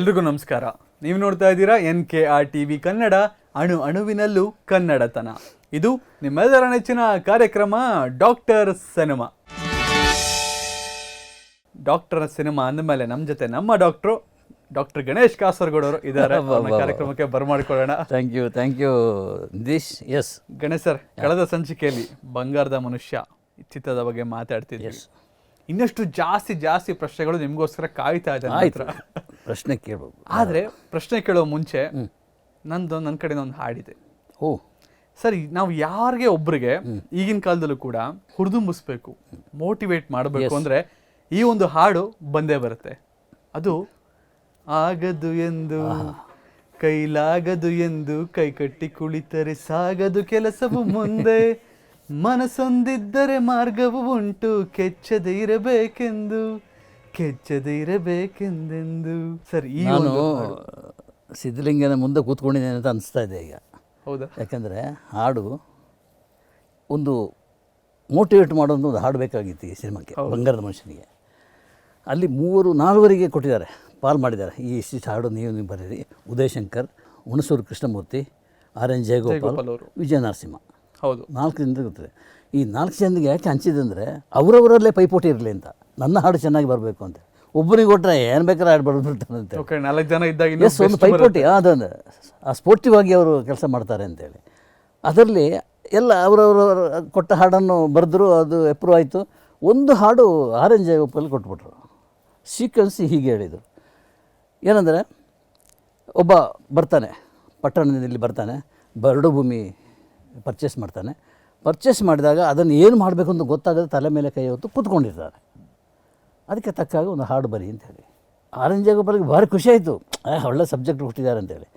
ಎಲ್ರಿಗೂ ನಮಸ್ಕಾರ. ನೀವು ನೋಡ್ತಾ ಇದ್ದೀರಾ N K R T V Kannada ಅಣು ಅಣುವಿನಲ್ಲೂ ಕನ್ನಡತನ. ಇದು ನಿಮ್ಮೆಲ್ಲರ ನೆಚ್ಚಿನ ಕಾರ್ಯಕ್ರಮ ಡಾಕ್ಟರ್ ಸಿನಿಮಾ. ಡಾಕ್ಟರ್ ಸಿನಿಮಾ ಅಂದಮೇಲೆ ನಮ್ಮ ಜೊತೆ ನಮ್ಮ ಡಾಕ್ಟ್ರು ಡಾಕ್ಟರ್ ಗಣೇಶ್ ಕಾಸರಗೋಡ್ ಅವರು ಇದ್ದಾರೆ ಕಾರ್ಯಕ್ರಮಕ್ಕೆ ಬರ್ಮಾಡ್ಕೊಳ್ಳೋಣ. ಥ್ಯಾಂಕ್ ಯು ಥ್ಯಾಂಕ್ ಯು ದಿಶ್ ಎಸ್ ಗಣೇಶ್ ಸರ್ ಕಳೆದ ಸಂಚಿಕೆಯಲ್ಲಿ ಬಂಗಾರದ ಮನುಷ್ಯ ಚಿತ್ರದ ಬಗ್ಗೆ ಮಾತಾಡ್ತಿದ್ದೀವಿ ಇನ್ನಷ್ಟು ಜಾಸ್ತಿ ಜಾಸ್ತಿ ಪ್ರಶ್ನೆಗಳು ನಿಮಗೋಸ್ಕರ ಕಾಯ್ತಾ ಇದೆ. ಪ್ರಶ್ನೆ ಕೇಳಬೇಕು. ಆದರೆ ಪ್ರಶ್ನೆ ಕೇಳೋ ಮುಂಚೆ ನಂದು ನನ್ನ ಕಡೆ ಒಂದು ಹಾಡಿದೆ. ಓ. ಸರಿ ನಾವು ಯಾರಿಗೆ ಒಬ್ರಿಗೆ ಈಗಿನ ಕಾಲದಲ್ಲೂ ಕೂಡ ಹುರಿದುಂಬಿಸ್ಬೇಕು ಮೋಟಿವೇಟ್ ಮಾಡಬೇಕು ಅಂದರೆ ಈ ಒಂದು ಹಾಡು ಬಂದೇ ಬರುತ್ತೆ. ಅದು ಆಗದು ಎಂದು ಕೈಲಾಗದು ಎಂದು ಕೈ ಕಟ್ಟಿ ಕುಳಿತರೆ ಸಾಗದು ಕೆಲಸವು ಮುಂದೆ ಮನಸ್ಸೊಂದಿದ್ದರೆ ಮಾರ್ಗವು ಉಂಟು ಕೆಚ್ಚದೆ ಇರಬೇಕೆಂದು. ಕೆಚ್ಚದೆ ಇರಬೇಕೆಂದೆಂದು ಸರಿ ಈ ನಾನು ಸಿದ್ಧಲಿಂಗನ ಮುಂದೆ ಕೂತ್ಕೊಂಡಿದ್ದೇನೆ ಅಂತ ಅನಿಸ್ತಾ ಇದೆ ಈಗ. ಹೌದಾ? ಯಾಕಂದರೆ ಹಾಡು ಒಂದು ಮೋಟಿವೇಟ್ ಮಾಡೋದು ಒಂದು ಹಾಡು ಬೇಕಾಗಿತ್ತು ಈ ಸಿನಿಮಾಕ್ಕೆ ಬಂಗಾರದ ಮನುಷ್ಯನಿಗೆ. ಅಲ್ಲಿ ಮೂವರು ನಾಲ್ವರಿಗೆ ಕೊಟ್ಟಿದ್ದಾರೆ ಪಾಲ್ ಮಾಡಿದ್ದಾರೆ. ಈ ಇಷ್ಟಿಷ್ಟು ಹಾಡು ನೀವು ನೀವು ಬರೀರಿ. Uday Shankar Hunsur Krishnamurthy R N Jayagopal Vijaya Narasimha. ಹೌದು. ನಾಲ್ಕು ಜನರಿಗೆ ಗೊತ್ತಿದೆ. ಈ ನಾಲ್ಕು ಜನರಿಗೆ ಯಾಕೆ ಹಂಚಿದಂದರೆ ಅವರವರಲ್ಲೇ ಪೈಪೋಟಿ ಇರಲಿ ಅಂತ. ನನ್ನ ಹಾಡು ಚೆನ್ನಾಗಿ ಬರಬೇಕು ಅಂತ. ಒಬ್ಬನಿಗೆ ಕೊಟ್ಟರೆ ಏನು ಬೇಕಾದ್ರೆ ಹಾಡು ಬರೆದ್ಬಿಡ್ತಾನಂತೆ ಓಕೆ ನಾಲ್ಕು ಜನ ಇದ್ದಾಗ ಎಸ್ ಒಂದು ಪೈಪೋಟಿ ಅದೊಂದು. ಆ ಸ್ಪೋರ್ಟಿವ್ ಆಗಿ ಅವರು ಕೆಲಸ ಮಾಡ್ತಾರೆ ಅಂತೇಳಿ ಅದರಲ್ಲಿ ಎಲ್ಲ ಅವರವರ ಕೊಟ್ಟ ಹಾಡನ್ನು ಬರೆದ್ರು ಅದು ಎಪ್ರೂವ್ ಆಯಿತು. ಒಂದು ಹಾಡು ಆರೆಂಜ್ ಜಯಗೋಪಾಲ್ ಕೊಟ್ಬಿಟ್ರು. ಸೀಕ್ವೆನ್ಸ್ ಹೀಗೆ ಹೇಳಿದರು. ಏನಂದರೆ ಒಬ್ಬ ಬರ್ತಾನೆ ಪಟ್ಟಣದಲ್ಲಿ ಇಲ್ಲಿ ಬರ್ತಾನೆ ಬರಡು ಭೂಮಿ ಪರ್ಚೇಸ್ ಮಾಡ್ತಾನೆ. ಪರ್ಚೇಸ್ ಮಾಡಿದಾಗ ಅದನ್ನು ಏನು ಮಾಡಬೇಕು ಅಂತ ಗೊತ್ತಾಗದೆ ತಲೆ ಮೇಲೆ ಕೈ ಹೊತ್ತು ಕೂತ್ಕೊಂಡಿರ್ತಾರೆ. ಅದಕ್ಕೆ ತಕ್ಕಾಗ ಒಂದು ಹಾಡು ಬರಿ ಅಂತ ಹೇಳಿ. ಆರೆಂಜ್ ಗೋಪಾಲಿಗೆ ಭಾರಿ ಖುಷಿ ಆಯಿತು. ಒಳ್ಳೆ ಸಬ್ಜೆಕ್ಟ್ ಹುಟ್ಟಿದ್ದಾರೆ ಅಂತೇಳಿ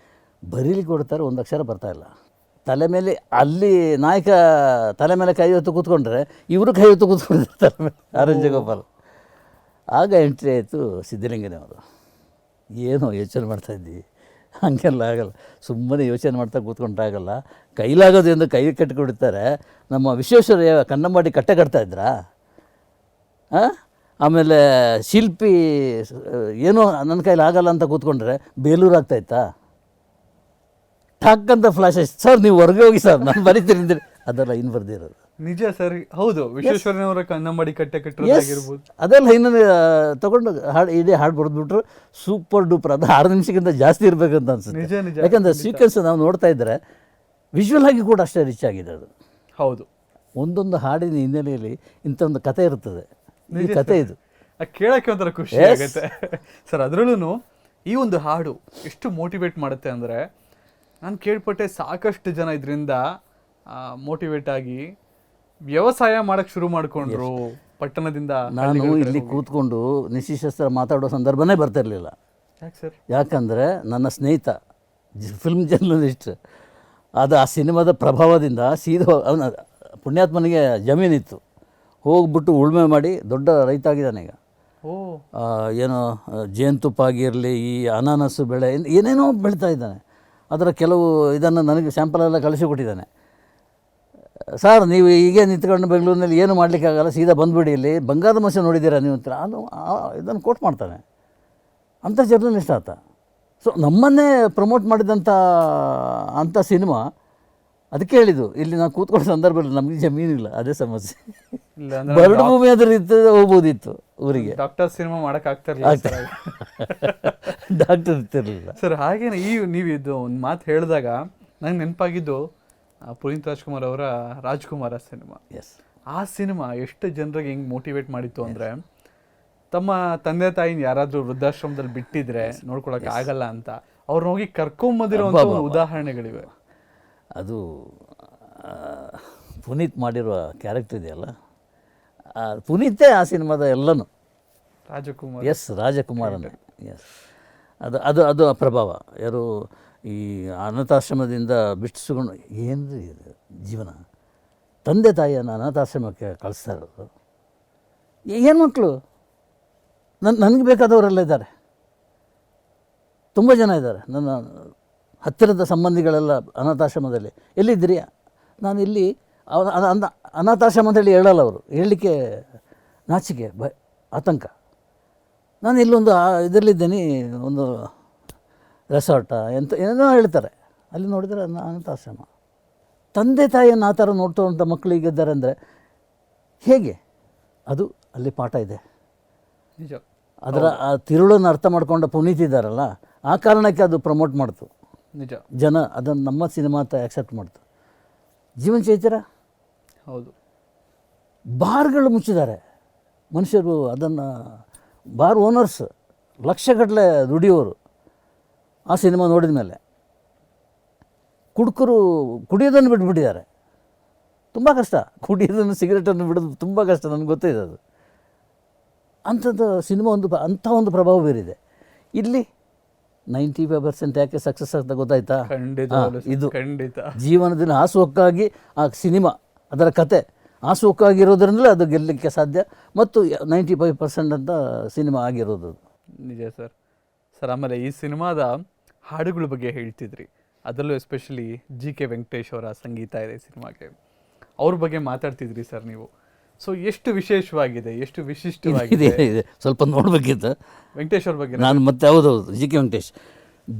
ಬರೀಲಿಕ್ಕೆ ಕೊಡ್ತಾರೆ, ಒಂದು ಅಕ್ಷರ ಬರ್ತಾ ಇಲ್ಲ. ತಲೆ ಮೇಲೆ, ಅಲ್ಲಿ ನಾಯಕ ತಲೆ ಮೇಲೆ ಕೈ ಹೊತ್ತು ಕೂತ್ಕೊಂಡ್ರೆ, ಇವರು ಕೈ ಹೊತ್ತು ಕೂತ್ಕೊಂಡಿರ್ತಾರೆ ತಲೆ ಮೇಲೆ ಆಗ ಎಂಟ್ರಿ ಆಯಿತು ಸಿದ್ಧಲಿಂಗನವರು ಏನು ಯೋಚನೆ ಮಾಡ್ತಾಯಿದ್ವಿ ಹಾಗೆಲ್ಲ ಆಗಲ್ಲ. ಸುಮ್ಮನೆ ಯೋಚನೆ ಮಾಡ್ತಾ ಕೂತ್ಕೊಂಡಾಗಲ್ಲ ಕೈಲಾಗೋದು ಎಂದು ಕೈ ಕಟ್ಟಿಕೊಡ್ತಾರೆ ನಮ್ಮ ವಿಶ್ವೇಶ್ವರಯ್ಯ ಕನ್ನಂಬಾಡಿ ಕಟ್ಟೆ ಕಟ್ತಾಯಿದ್ರಾ ಹಾಂ? ಆಮೇಲೆ ಶಿಲ್ಪಿ ಏನೋ ನನ್ನ ಕೈಲಿ ಆಗಲ್ಲ ಅಂತ ಕೂತ್ಕೊಂಡ್ರೆ ಬೇಲೂರು ಆಗ್ತಾಯಿತ್ತಾ ಠಕ್ ಅಂತ ಫ್ಲಾಶ್ ಸರ್ ನೀವು ಹೊರಗೆ ಹೋಗಿ ಸರ್ ನಾನು ಬರೀತೀನಿ ಅಂದ್ರೆ ಅದೆಲ್ಲ ಇನ್ನು ಬರ್ದಿರೋದು ನಿಜ ಸರಿ ಹೌದು. ವಿಶ್ವೇಶ್ವರನವರ ಕನ್ನಂಬಾಡಿ ಕಟ್ಟೆ ಕಟ್ಟಿರೋದಾಗಿರ್ಬೋದು ಅದೆಲ್ಲ ಇನ್ನೊಂದು ತಗೊಂಡು ಹಾಡು ಇದೇ ಹಾಡು ಬರೆದ್ಬಿಟ್ರು ಸೂಪರ್ ಡೂಪರ್. ಅದು ಆರು ನಿಮಿಷಕ್ಕಿಂತ ಜಾಸ್ತಿ ಇರಬೇಕಂತ ಅನ್ಸುತ್ತೆ. ನಿಜ ನಿಜ. ಯಾಕಂದರೆ ಸೀಕ್ವೆನ್ಸ್ ನಾವು ನೋಡ್ತಾ ಇದ್ದರೆ ವಿಜುವಲ್ ಆಗಿ ಕೂಡ ಅಷ್ಟೇ ರಿಚ್ ಆಗಿದೆ ಅದು ಹೌದು. ಒಂದೊಂದು ಹಾಡಿನ ಹಿನ್ನೆಲೆಯಲ್ಲಿ ಇಂಥ ಒಂದು ಕತೆ ಇರ್ತದೆ. ಈ ಕತೆ ಇದು. ಆ ಕೇಳಕ್ಕೆ ಒಂಥರ ಖುಷಿ ಆಗುತ್ತೆ. ಸರ್ ಅದರಲ್ಲೂ ಈ ಒಂದು ಹಾಡು ಎಷ್ಟು ಮೋಟಿವೇಟ್ ಮಾಡುತ್ತೆ ಅಂದ್ರೆ ನಾನು ಕೇಳ್ಪಟ್ಟೆ ಸಾಕಷ್ಟು ಜನ ಇದರಿಂದ ಮೋಟಿವೇಟ್ ಆಗಿ ವ್ಯವಸಾಯ ಮಾಡಕ್ಕೆ ಶುರು ಮಾಡ್ಕೊಂಡ್ರು ಪಟ್ಟಣದಿಂದ ನಾನು ಇಲ್ಲಿ ಕೂತ್ಕೊಂಡು ನಿಶಿಶಸ್ತ್ರ ಮಾತಾಡೋ ಸಂದರ್ಭನೇ ಬರ್ತಿರಲಿಲ್ಲ ಯಾಕೆ ಸರ್? ಯಾಕಂದರೆ ನನ್ನ ಸ್ನೇಹಿತ ಫಿಲ್ಮ್ ಜರ್ನಲಿಸ್ಟ್ ಅದು ಆ ಸಿನಿಮಾದ ಪ್ರಭಾವದಿಂದ ಸೀದೋ ಅವನ ಪುಣ್ಯಾತ್ಮನಿಗೆ ಜಮೀನಿತ್ತು. ಹೋಗ್ಬಿಟ್ಟು ಉಳುಮೆ ಮಾಡಿ ದೊಡ್ಡ ರೈತ ಆಗಿದ್ದಾನೆ ಈಗ ಏನೋ ಜೇನುತುಪ್ಪ ಆಗಿರಲಿ ಈ ಅನಾನಸು ಬೆಳೆ ಏನೇನೋ ಬೆಳೀತಾ ಇದ್ದಾನೆ. ಅದರ ಕೆಲವು ಇದನ್ನು ನನಗೆ ಸ್ಯಾಂಪಲೆಲ್ಲ ಕಳಿಸಿಕೊಟ್ಟಿದ್ದಾನೆ ಸರ್ ನೀವು ಹೀಗೆ ನಿಂತ್ಕೊಂಡು ಬೆಂಗಳೂರಿನಲ್ಲಿ ಏನು ಮಾಡಲಿಕ್ಕಾಗಲ್ಲ ಸೀದಾ ಬಂದುಬಿಡಿ ಇಲ್ಲಿ. ಬಂಗಾರದ ಮಸೆ ನೋಡಿದ್ದೀರಾ ನೀವು ಅಂತ. ಅದು ಇದನ್ನು ಕೋಟ್ ಮಾಡ್ತಾನೆ. ಅಂಥ ಜರ್ನಲಿಸ್ಟ್ ಆತ. ಸೊ ನಮ್ಮನ್ನೇ ಪ್ರಮೋಟ್ ಮಾಡಿದಂಥ ಅಂಥ ಸಿನಿಮಾ ಅದಕ್ಕೆ ಹೇಳಿದ್ದು ಇಲ್ಲಿ ನಾವು ಕೂತ್ಕೊಳ್ಳೋ ಸಂದರ್ಭದಲ್ಲಿ ನಮಗೆ ಜಮೀನಿಲ್ಲ ಅದೇ ಸಮಸ್ಯೆ. ಇಲ್ಲ ಅಂದ್ರೆ ಬರಡು ಭೂಮಿ ಆದ್ರೆ ಇತ್ತು ಹೋಗ್ಬೋದಿತ್ತು ಊರಿಗೆ. ಡಾಕ್ಟರ್ ಸಿನಿಮಾ ಮಾಡಕ್ ಆಗ್ತಾ ಇರ್ಲಿಲ್ಲ ಸರ್ ಆಗ. ಡಾಕ್ಟರ್ ಇರ್ತಿರ್ಲಿಲ್ಲ. ಸರ್ ಹಾಗೇನೆ ಈ ನೀವು ಇದು ಒಂದು ಮಾತು ಹೇಳಿದಾಗ ನಂಗೆ ನೆನಪಾಗಿದ್ದು ಆ, ಪುನೀತ್ ರಾಜ್ಕುಮಾರ್ ಅವರ ರಾಜ್ಕುಮಾರ ಸಿನಿಮಾ. ಎಸ್ ಆ ಸಿನಿಮಾ ಎಷ್ಟು ಜನರಿಗೆ ಹೆಂಗೆ ಮೋಟಿವೇಟ್ ಮಾಡಿತ್ತು ಅಂದ್ರೆ ತಮ್ಮ ತಂದೆ ತಾಯಿನ ಯಾರಾದರೂ ವೃದ್ಧಾಶ್ರಮದಲ್ಲಿ ಬಿಟ್ಟಿದ್ರೆ ನೋಡ್ಕೊಳಕ್ಕೆ ಆಗಲ್ಲ ಅಂತ ಅವ್ರನ್ನ ಹೋಗಿ ಕರ್ಕೊಂಬಂದಿರೋ ಒಂದು ಉದಾಹರಣೆಗಳಿವೆ. ಅದು ಪುನೀತ್ ಮಾಡಿರುವ ಕ್ಯಾರೆಕ್ಟರ್ ಇದೆಯಲ್ಲ? ಪುನೀತೇ ಆ ಸಿನಿಮಾದ ಎಲ್ಲನೂ. ರಾಜಕುಮಾರ್. ಎಸ್ ರಾಜಕುಮಾರನೇ. ಎಸ್ ಅದು ಅದು ಅದು ಆ ಪ್ರಭಾವ. ಯಾರು ಈ ಅನಾಥಾಶ್ರಮದಿಂದ ಬಿಟ್ಟಿಸ್ಕೊಂಡು ಏನು ಇದು ಜೀವನ? ತಂದೆ ತಾಯಿಯನ್ನು ಅನಾಥಾಶ್ರಮಕ್ಕೆ ಕಳಿಸ್ತಾ ಇರೋದು. ಏನು ಮಕ್ಕಳು ನನ್ನ ನನಗೆ ಬೇಕಾದವರೆಲ್ಲ ಇದ್ದಾರೆ. ತುಂಬ ಜನ ಇದ್ದಾರೆ. ನನ್ನ ಹತ್ತಿರದ ಸಂಬಂಧಿಗಳೆಲ್ಲ ಅನಾಥಾಶ್ರಮದಲ್ಲಿ. ಎಲ್ಲಿದ್ದೀರಿ? ನಾನು ಇಲ್ಲಿ ಅವ- ಅನಾಥಾಶ್ರಮ ಅಂತ ಹೇಳಿ ಹೇಳಲ್ಲ ಅವರು. ಹೇಳಲಿಕ್ಕೆ ನಾಚಿಕೆ ಭಯ ಆತಂಕ. ನಾನು ಇಲ್ಲೊಂದು ಇದರಲ್ಲಿದ್ದೀನಿ ಒಂದು ರೆಸಾರ್ಟ ಎಂತ ಏನೋ ಹೇಳ್ತಾರೆ. ಅಲ್ಲಿ ನೋಡಿದರೆ ಅನಾಥಾಶ್ರಮ. ತಂದೆ ತಾಯಿಯನ್ನು ಆ ಥರ ನೋಡ್ತೋಂಥ ಮಕ್ಕಳು ಈಗಿದ್ದಾರೆ ಅಂದರೆ ಹೇಗೆ? ಅದು ಅಲ್ಲಿ ಪಾಠ ಇದೆ. ನಿಜ. ಅದರ ಆ ತಿರುಳನ್ನು ಅರ್ಥ ಮಾಡ್ಕೊಂಡ ಪುನೀತ್ ಇದ್ದಾರಲ್ಲ ಆ ಕಾರಣಕ್ಕೆ ಅದು ಪ್ರಮೋಟ್ ಮಾಡ್ತು. ನಿಜ. ಜನ ಅದನ್ನು ನಮ್ಮ ಸಿನಿಮಾ ಅಂತ ಆ್ಯಕ್ಸೆಪ್ಟ್ ಮಾಡ್ತು ಜೀವನ ಚೈತ್ರ? ಹೌದು. ಬಾರ್ಗಳು ಮುಚ್ಚಿದ್ದಾರೆ. ಮನುಷ್ಯರು ಅದನ್ನು ಬಾರ್ ಓನರ್ಸ್ ಲಕ್ಷಗಟ್ಟಲೆ ದುಡಿಯೋರು ಆ ಸಿನಿಮಾ ನೋಡಿದ ಮೇಲೆ. ಕುಡುಕರು ಕುಡಿಯೋದನ್ನು ಬಿಟ್ಬಿಟ್ಟಿದ್ದಾರೆ. ತುಂಬ ಕಷ್ಟ. ಕುಡಿಯೋದನ್ನು ಸಿಗರೇಟನ್ನು ಬಿಡೋದು ತುಂಬ ಕಷ್ಟ. ನನಗೆ ಗೊತ್ತಿದೆ ಅದು. ಅಂಥದ್ದು ಸಿನಿಮಾ ಒಂದು ಅಂಥ ಒಂದು ಪ್ರಭಾವ ಬೀರಿದೆ. ಇಲ್ಲಿ ನೈಂಟಿ ಫೈವ್ ಪರ್ಸೆಂಟ್ ಯಾಕೆ ಸಕ್ಸಸ್ ಆಗ್ತಾ ಗೊತ್ತಾಯ್ತಾ? ಖಂಡಿತ ಇದು ಖಂಡಿತ. ಜೀವನದಲ್ಲಿ ಹಾಸುಹೊಕ್ಕಾಗಿ ಆ ಸಿನಿಮಾ ಅದರ ಕತೆ ಹಾಸುಹೊಕ್ಕಾಗಿರೋದ್ರಿಂದಲೇ ಅದು ಗೆಲ್ಲಲಿಕ್ಕೆ ಸಾಧ್ಯ. ಮತ್ತು ನೈಂಟಿ ಫೈವ್ ಪರ್ಸೆಂಟ್ ಅಂತ ಸಿನಿಮಾ ಆಗಿರೋದು. ನಿಜ ಸರ್. ಸರ್ ಆಮೇಲೆ ಈ ಸಿನಿಮಾದ ಹಾಡುಗಳ ಬಗ್ಗೆ ಹೇಳ್ತಿದ್ರಿ. ಅದರಲ್ಲೂ ಎಸ್ಪೆಷಲಿ ಜಿ ಕೆ ವೆಂಕಟೇಶ್ ಅವರ ಸಂಗೀತ ಇದೆ ಸಿನಿಮಾಗೆ. ಅವ್ರ ಬಗ್ಗೆ ಮಾತಾಡ್ತಿದ್ರಿ ಸರ್ ನೀವು? ಸೊ ಎಷ್ಟು ವಿಶೇಷವಾಗಿದೆ? ಎಷ್ಟು ವಿಶಿಷ್ಟವಾಗಿದೆ? ಇದೆ ಸ್ವಲ್ಪ ನೋಡಬೇಕಿತ್ತು. ವೆಂಕಟೇಶ್ ಅವ್ರ ಬಗ್ಗೆ ನಾನು ಮತ್ತೆ ಹೌದೌದು. G K Venkatesh.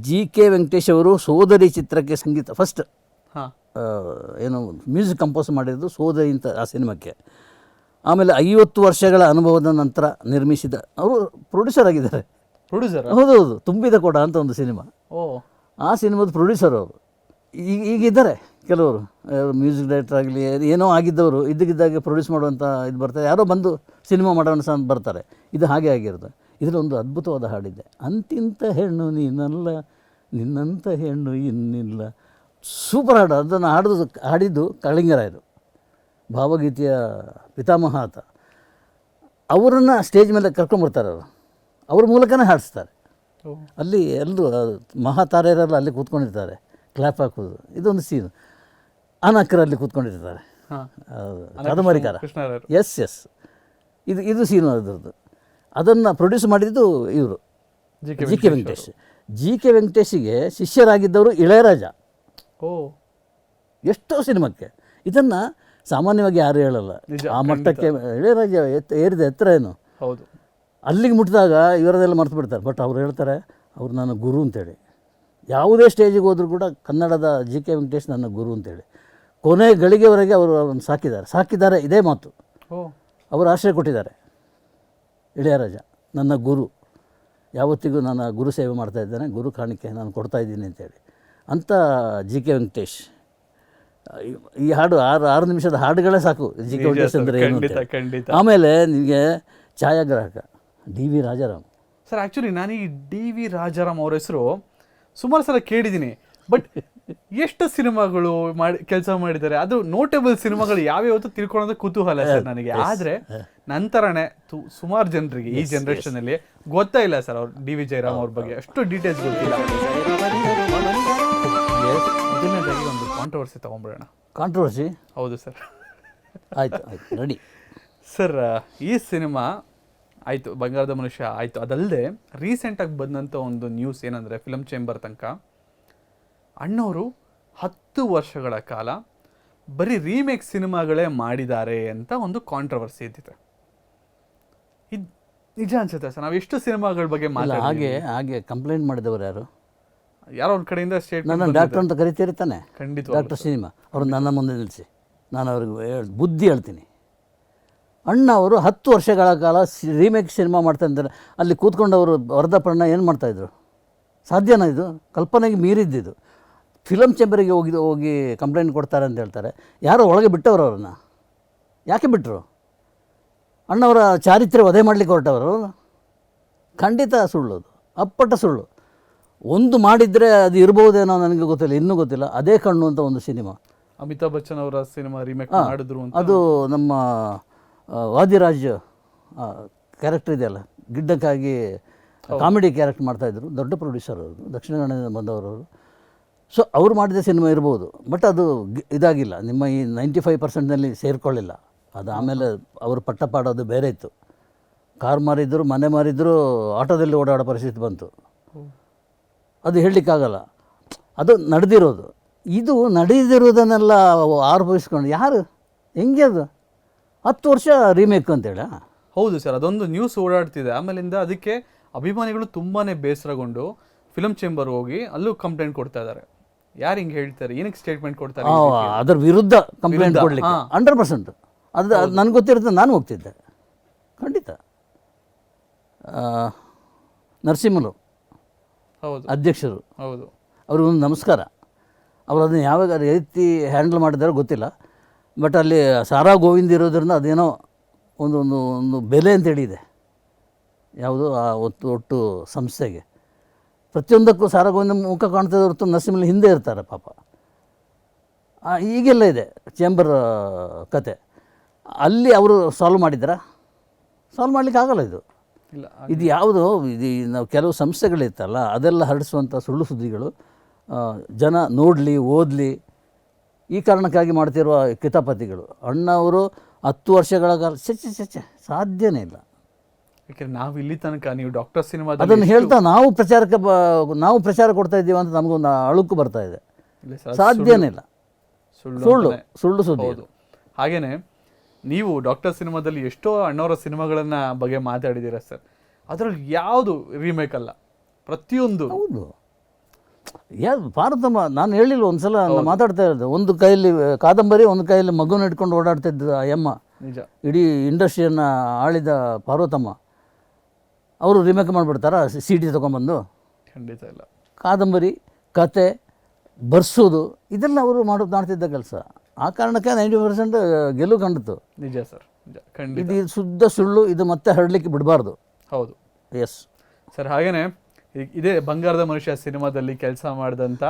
G K Venkatesh ಅವರು ಸೋದರಿ ಚಿತ್ರಕ್ಕೆ ಸಂಗೀತ ಫಸ್ಟ್ ಹಾಂ. ಏನು ಮ್ಯೂಸಿಕ್ ಕಂಪೋಸ್ ಮಾಡಿದ್ದು ಸೋದರಿ ಅಂತ ಆ ಸಿನಿಮಾಕ್ಕೆ. ಆಮೇಲೆ ಐವತ್ತು ವರ್ಷಗಳ ಅನುಭವದ ನಂತರ ನಿರ್ಮಿಸಿದ ಅವರು ಪ್ರೊಡ್ಯೂಸರ್ ಆಗಿದ್ದಾರೆ. ಪ್ರೊಡ್ಯೂಸರ್ ಹೌದೌದು. ತುಂಬಿದ ಕೊಡ ಅಂತ ಒಂದು ಸಿನಿಮಾ. ಓ. ಆ ಸಿನಿಮಾದ ಪ್ರೊಡ್ಯೂಸರ್ ಅವರು. ಈಗ ಈಗಿದ್ದಾರೆ ಕೆಲವರು ಮ್ಯೂಸಿಕ್ ಡೈರೆಕ್ಟರ್ ಆಗಲಿ ಏನೋ ಆಗಿದ್ದವರು ಇದ್ದಕ್ಕಿದ್ದಾಗೆ ಪ್ರೊಡ್ಯೂಸ್ ಮಾಡುವಂಥ ಇದು ಬರ್ತಾರೆ ಯಾರೋ ಬಂದು ಸಿನಿಮಾ ಮಾಡೋಣ ಸಹ ಅಂತ ಬರ್ತಾರೆ. ಇದು ಹಾಗೆ ಆಗಿರೋದು ಇದರಲ್ಲೊಂದು ಅದ್ಭುತವಾದ ಹಾಡಿದೆ. ಅಂತಿಂತ ಹೆಣ್ಣು ನೀನಲ್ಲ ನಿನ್ನಂಥ ಹೆಣ್ಣು ಇನ್ನಿಲ್ಲ. ಸೂಪರ್ ಹಾಡು. ಅದನ್ನು ಹಾಡೋದು ಹಾಡಿದ್ದು ಕಳಿಂಗರಾಯರು ಭಾವಗೀತೆಯ ಪಿತಾಮಹ ಆತ. ಅವರನ್ನು ಸ್ಟೇಜ್ ಮೇಲೆ ಕರ್ಕೊಂಡ್ಬರ್ತಾರೆ ಅವರು. ಅವ್ರ ಮೂಲಕನೇ ಹಾಡಿಸ್ತಾರೆ. ಅಲ್ಲಿ ಎಲ್ಲರೂ ಮಹಾತಾರೆಯರೆಲ್ಲ ಅಲ್ಲಿ ಕೂತ್ಕೊಂಡಿರ್ತಾರೆ. ಕ್ಲಾಪ್ ಹಾಕೋದು ಇದೊಂದು ಸೀನ್ ಅನಕರಲ್ಲಿ ಕೂತ್ಕೊಂಡಿರ್ತಾರೆ. ಹಾಂ. ಕಾದಂಬರಿಕಾರ ಎಸ್ ಎಸ್ ಇದು ಇದು ಸೀನು ಅದರದ್ದು. ಅದನ್ನು ಪ್ರೊಡ್ಯೂಸ್ ಮಾಡಿದ್ದು ಇವರು. G K Venkatesh G K ವೆಂಕಟೇಶಿಗೆ ಶಿಷ್ಯರಾಗಿದ್ದವರು ಇಳೆಯರಾಜ. ಓ. ಎಷ್ಟೋ ಸಿನಿಮಾಕ್ಕೆ. ಇದನ್ನು ಸಾಮಾನ್ಯವಾಗಿ ಯಾರು ಹೇಳಲ್ಲ. ಆ ಮಟ್ಟಕ್ಕೆ ಇಳೆಯರಾಜ ಎತ್ತ ಏರಿದ ಎತ್ತರ ಏನು? ಹೌದು. ಅಲ್ಲಿಗೆ ಮುಟ್ಟಿದಾಗ ಇವರದೆಲ್ಲ ಮರ್ತು ಬಿಡ್ತಾರೆ. ಬಟ್ ಅವ್ರು ಹೇಳ್ತಾರೆ ಅವ್ರು ನನ್ನ ಗುರು ಅಂತೇಳಿ. ಯಾವುದೇ ಸ್ಟೇಜಿಗೆ ಹೋದರೂ ಕೂಡ ಕನ್ನಡದ ಜಿ ಕೆ ವೆಂಕಟೇಶ್ ನನ್ನ ಗುರು ಅಂತೇಳಿ. ಕೊನೆ ಗಳಿಗೆವರೆಗೆ ಅವರು ಅವರನ್ನು ಸಾಕಿದ್ದಾರೆ. ಸಾಕಿದ್ದಾರೆ ಇದೇ ಮಾತು. ಅವರು ಆಶ್ರಯ ಕೊಟ್ಟಿದ್ದಾರೆ. ಇಳೆಯರಾಜ ನನ್ನ ಗುರು. ಯಾವತ್ತಿಗೂ ನನ್ನ ಗುರು ಸೇವೆ ಮಾಡ್ತಾ ಇದ್ದೇನೆ. ಗುರು ಕಾಣಿಕೆ ನಾನು ಕೊಡ್ತಾ ಇದ್ದೀನಿ ಅಂತೇಳಿ. ಅಂಥ ಜಿ ಕೆ ವೆಂಕಟೇಶ್ ಈ- ಹಾಡು ಆರು ಆರು ನಿಮಿಷದ ಹಾಡುಗಳೇ ಸಾಕು. ಜಿ ಕೆ ವೆಂಕಟೇಶ್ ಅಂದರೆ ಏನು ಆಮೇಲೆ ನಿಮಗೆ ಛಾಯಾಗ್ರಾಹಕ D V Rajaram. Sir actually ನಾನು ಈ ಡಿ ವಿ ರಾಜಾರಾಮ್ ಅವ್ರ ಹೆಸರು ಸುಮಾರು ಸಲ ಕೇಳಿದ್ದೀನಿ. ಬಟ್ ಎಷ್ಟು ಸಿನಿಮಾಗಳು ಮಾಡಿ ಕೆಲಸ ಮಾಡಿದ್ದಾರೆ? ಅದು ನೋಟೇಬಲ್ ಸಿನಿಮಾಗಳು ಯಾವ್ಯಾವತ್ತು ತಿಳ್ಕೊಳ್ಳೋದು ಕುತೂಹಲ ಸರ್ ನನಗೆ. ಆದರೆ ನಂತರನೇ ತು- ಸುಮಾರು ಜನರಿಗೆ ಈ ಜನ್ರೇಷನಲ್ಲಿ ಗೊತ್ತಾ ಇಲ್ಲ ಸರ್ ಅವ್ರು ಡಿ ವಿ ಜಯರಾಮ್ ಅವ್ರ ಬಗ್ಗೆ. ಅಷ್ಟು ಡೀಟೇಲ್ಸ್ ಗೊತ್ತಿಲ್ಲ. ಮೊದಲನೇದಾಗಿ ಒಂದು ಕಾಂಟ್ರವರ್ಸಿ ತೊಗೊಂಬಿಡೋಣ ಕಾಂಟ್ರವರ್ಸಿ ಹೌದು ಸರ್. ಆಯ್ತು ಆಯ್ತು ರೆಡಿ ಸರ್ ಈ ಸಿನಿಮಾ ಆಯಿತು ಬಂಗಾರದ ಮನುಷ್ಯ. ಆಯಿತು ಅದಲ್ಲದೆ ರೀಸೆಂಟಾಗಿ ಬಂದಂಥ ಒಂದು ನ್ಯೂಸ್ ಏನಂದರೆ ಫಿಲಮ್ ಚೇಂಬರ್ ತನಕ ಅಣ್ಣವರು ಹತ್ತು ವರ್ಷಗಳ ಕಾಲ ಬರೀ ರೀಮೇಕ್ ಸಿನಿಮಾಗಳೇ ಮಾಡಿದ್ದಾರೆ ಅಂತ ಒಂದು ಕಾಂಟ್ರವರ್ಸಿ ಇದ್ದಿದೆ ಇದು ನಿಜ ಅನ್ಸುತ್ತೆ ಸರ್? ನಾವು ಎಷ್ಟು ಸಿನಿಮಾಗಳ ಬಗ್ಗೆ ಮಾತಾಡ ಹಾಗೆ ಹಾಗೆ ಕಂಪ್ಲೇಂಟ್ ಮಾಡಿದವರು ಯಾರು? ಯಾರೋ ಒಂದು ಕಡೆಯಿಂದ ಸ್ಟೇಟ್ ನನ್ನ ಡಾಕ್ಟರ್ ಅಂತ ಕರಿತೀರಿ ತಾನೆ? ಖಂಡಿತ ಡಾಕ್ಟರ್ ಸಿನಿಮಾ. ಅವರು ನನ್ನ ಮುಂದೆ ನಿಲ್ಲಿಸಿ ನಾನು ಅವ್ರಿಗೆ ಬುದ್ಧಿ ಹೇಳ್ತೀನಿ. ಅಣ್ಣ ಅವರು ಹತ್ತು ವರ್ಷಗಳ ಕಾಲ ರೀಮೇಕ್ ಸಿನಿಮಾ ಮಾಡ್ತಾ ಇದ್ದಾರೆ. ಅಲ್ಲಿ ಕೂತ್ಕೊಂಡವರು ವರದಪ್ಪಣ್ಣ ಏನು ಮಾಡ್ತಾಯಿದ್ರು ಸಾಧ್ಯನಾ ಇದು? ಕಲ್ಪನೆಗೆ ಮೀರಿದ್ದಿದ್ದು ಫಿಲಮ್ ಚೇಂಬರಿಗೆ ಹೋಗಿ ಹೋಗಿ ಕಂಪ್ಲೇಂಟ್ ಕೊಡ್ತಾರೆ ಅಂತ ಹೇಳ್ತಾರೆ. ಯಾರೋ ಒಳಗೆ ಬಿಟ್ಟವರು ಅವ್ರನ್ನ? ಯಾಕೆ ಬಿಟ್ಟರು ಅಣ್ಣವರ ಚಾರಿತ್ರ್ಯ ವಧೆ ಮಾಡಲಿಕ್ಕೆ ಹೊರಟವರು? ಖಂಡಿತ ಸುಳ್ಳು ಅದು. ಅಪ್ಪಟ ಸುಳ್ಳು. ಒಂದು ಮಾಡಿದರೆ ಅದು ಇರ್ಬೋದೇನೋ ನನಗೆ ಗೊತ್ತಿಲ್ಲ ಇನ್ನೂ ಗೊತ್ತಿಲ್ಲ. ಅದೇ ಕಣ್ಣು ಅಂತ ಒಂದು ಸಿನಿಮಾ ಅಮಿತಾಬ್ ಬಚ್ಚನ್ ಅವರ ಸಿನಿಮಾ ರೀಮೇಕ್ ಮಾಡಿದ್ರು ಅದು ನಮ್ಮ ವಾದಿರಾಜ್ ಕ್ಯಾರೆಕ್ಟರ್ ಇದೆಯಲ್ಲ ಗಿಡ್ಡಕ್ಕಾಗಿ ಕಾಮಿಡಿ ಕ್ಯಾರೆಕ್ಟರ್ ಮಾಡ್ತಾಯಿದ್ರು ದೊಡ್ಡ ಪ್ರೊಡ್ಯೂಸರ್ ಅವರು ದಕ್ಷಿಣ ಕನ್ನಡದಿಂದ ಬಂದವರು ಅವರು. ಸೊ ಅವ್ರು ಮಾಡಿದ ಸಿನಿಮಾ ಇರ್ಬೋದು ಬಟ್ ಅದು ಇದಾಗಿಲ್ಲ. ನಿಮ್ಮ ಈ ನೈಂಟಿ ಫೈವ್ ಪರ್ಸೆಂಟ್ನಲ್ಲಿ ಸೇರಿಕೊಳ್ಳಿಲ್ಲ. ಅದು ಆಮೇಲೆ ಅವರು ಪಟ್ಟಪಾಡೋದು ಬೇರೆ ಇತ್ತು. ಕಾರ್ ಮಾರಿದ್ರು ಮನೆ ಮಾರಿದ್ರು ಆಟೋದಲ್ಲಿ ಓಡಾಡೋ ಪರಿಸ್ಥಿತಿ ಬಂತು. ಅದು ಹೇಳಲಿಕ್ಕಾಗಲ್ಲ. ಅದು ನಡೆದಿರೋದು. ಇದು ನಡೆದಿರೋದನ್ನೆಲ್ಲ ಆರೋಪಿಸ್ಕೊಂಡು ಯಾರು? ಹೆಂಗೆ ಅದು? ಹತ್ತು ವರ್ಷ ರೀಮೇಕ್ ಅಂತೇಳಿ? ಹೌದು ಸರ್ ಅದೊಂದು ನ್ಯೂಸ್ ಓಡಾಡ್ತಿದೆ. ಆಮೇಲಿಂದ ಅದಕ್ಕೆ ಅಭಿಮಾನಿಗಳು ತುಂಬಾನೇ ಬೇಸರಗೊಂಡು ಫಿಲಮ್ ಚೇಂಬರ್ ಹೋಗಿ ಅಲ್ಲೂ ಕಂಪ್ಲೇಂಟ್ ಕೊಡ್ತಾ ಇದ್ದಾರೆ. ಯಾರು ಹಿಂಗೆ ಹೇಳ್ತಾರೆ? ಏನಕ್ಕೆ ಸ್ಟೇಟ್ಮೆಂಟ್ ಕೊಡ್ತಾರೆ? ಅದರ ವಿರುದ್ಧ ಕಂಪ್ಲೇಂಟ್ ಕೊಡ್ಲಿಕ್ಕೆ. ಹಂಡ್ರೆಡ್ ಪರ್ಸೆಂಟ್ ಅದು ನನಗೆ ಗೊತ್ತಿರುತ್ತೆ ನಾನು ಹೋಗ್ತಿದ್ದೆ. ಖಂಡಿತ. ನರಸಿಂಹಲು ಹೌದು. ಅಧ್ಯಕ್ಷರು. ಹೌದು. ಅವ್ರಿಗೊಂದು ನಮಸ್ಕಾರ. ಅವರು ಅದನ್ನು ಯಾವಾಗ ರೀತಿ ಹ್ಯಾಂಡಲ್ ಮಾಡಿದಾರೋ ಗೊತ್ತಿಲ್ಲ. ಬಟ್ ಅಲ್ಲಿ ಸಾರಾ ಗೋವಿಂದ ಇರೋದ್ರಿಂದ ಅದೇನೋ ಒಂದು ಒಂದು ಒಂದು ಬೆಲೆ ಅಂತೇಳಿ ಇದೆ ಯಾವುದು ಆ ಒಟ್ಟು ಒಟ್ಟು ಸಂಸ್ಥೆಗೆ. ಪ್ರತಿಯೊಂದಕ್ಕೂ ಸಾರಾ ಗೋವಿಂದ ಮುಖ ಕಾಣ್ತದೆ ಹೊರತು ನರಸಿಂಹಲ್ಲಿ ಹಿಂದೆ ಇರ್ತಾರೆ ಪಾಪ. ಈಗೆಲ್ಲ ಇದೆ ಚೇಂಬರ್ ಕತೆ. ಅಲ್ಲಿ ಅವರು ಸಾಲ್ವ್ ಮಾಡಿದ್ದಾರಾ? ಸಾಲ್ವ್ ಮಾಡ್ಲಿಕ್ಕೆ ಆಗಲ್ಲ ಇದು. ಇಲ್ಲ ಇದು ಯಾವುದು? ಇದು ನಾವು ಕೆಲವು ಸಂಸ್ಥೆಗಳಿತ್ತಲ್ಲ ಅದೆಲ್ಲ ಹರಡಿಸುವಂಥ ಸುಳ್ಳು ಸುದ್ದಿಗಳು ಜನ ನೋಡಲಿ ಓದಲಿ ಈ ಕಾರಣಕ್ಕಾಗಿ ಮಾಡ್ತಿರುವ ಕಿತಾಪತಿಗಳು. ಅಣ್ಣವರು ಹತ್ತು ವರ್ಷಗಳ ಕಾಲ ಚೆ ಚೆ ಚೆ ಚೆ ಸಾಧ್ಯನೇ ಇಲ್ಲ. ಯಾಕಂದ್ರೆ ನಾವು ಇಲ್ಲಿ ತನಕ ನೀವು ಡಾಕ್ಟರ್ ಸಿನಿಮಾ ಅದನ್ನು ಹೇಳ್ತಾ ನಾವು ಪ್ರಚಾರಕ್ಕೆ ಬ ನಾವು ಪ್ರಚಾರ ಕೊಡ್ತಾ ಇದ್ದೀವಿ ಅಂತ ನಮಗೊಂದು ಅಳುಕು ಬರ್ತಾ ಇದೆ. ಸಾಧ್ಯನೇ ಇಲ್ಲ. ಸುಳ್ಳು. ಸುಳ್ಳು ಸುಳ್ಳು ಸುದ್ದಿ ಹೌದು. ಹಾಗೇನೆ ನೀವು ಡಾಕ್ಟರ್ ಸಿನಿಮಾದಲ್ಲಿ ಎಷ್ಟೋ ಅಣ್ಣವರ ಸಿನಿಮಾಗಳನ್ನ ಬಗ್ಗೆ ಮಾತಾಡಿದ್ದೀರಾ ಸರ್. ಅದರಲ್ಲಿ ಯಾವುದು ರೀಮೇಕ್ ಅಲ್ಲ? ಪ್ರತಿಯೊಂದು. ಹೌದು. ಯಾರು ಭಾರತಮ್ಮ ನಾನು ಹೇಳಿಲ್ಲ ಒಂದ್ಸಲ ನಾನು ಮಾತಾಡ್ತಾ ಇರೋದು. ಒಂದು ಕೈಯಲ್ಲಿ ಕಾದಂಬರಿ ಒಂದು ಕೈಯಲ್ಲಿ ಮಗುನ ಇಟ್ಕೊಂಡು ಓಡಾಡ್ತಿದ್ದ ಅಯ್ಯಮ್ಮ ಯಮ್ಮ ನಿಜ. ಇಡೀ ಇಂಡಸ್ಟ್ರಿಯನ್ನು ಆಳಿದ ಪಾರ್ವತಮ್ಮ ಅವರು ರಿಮೇಕ್ ಮಾಡಿಬಿಡ್ತಾರಾ? ಸಿ ಡಿ ತೊಗೊಂಬಂದು ಖಂಡಿತ ಇಲ್ಲ. ಕಾದಂಬರಿ ಕತೆ ಬರ್ಸೋದು ಇದೆಲ್ಲ ಅವರು ಮಾಡೋದು ಮಾಡ್ತಿದ್ದ ಕೆಲಸ. ಆ ಕಾರಣಕ್ಕೆ ನೈಂಟಿ ಪರ್ಸೆಂಟ್ ಗೆಲುವು ಕಂಡಿತು ನಿಜ ಸರ್ ನಿಜ ಖಂಡಿತ. ಇದು ಶುದ್ಧ ಸುಳ್ಳು ಇದು ಮತ್ತೆ ಹರಡಲಿಕ್ಕೆ ಬಿಡಬಾರ್ದು. ಹೌದು. ಎಸ್ ಸರ್ ಹಾಗೇನೆ ಇದೇ ಬಂಗಾರದ ಮನುಷ್ಯ ಸಿನಿಮಾದಲ್ಲಿ ಕೆಲಸ ಮಾಡಿದಂಥ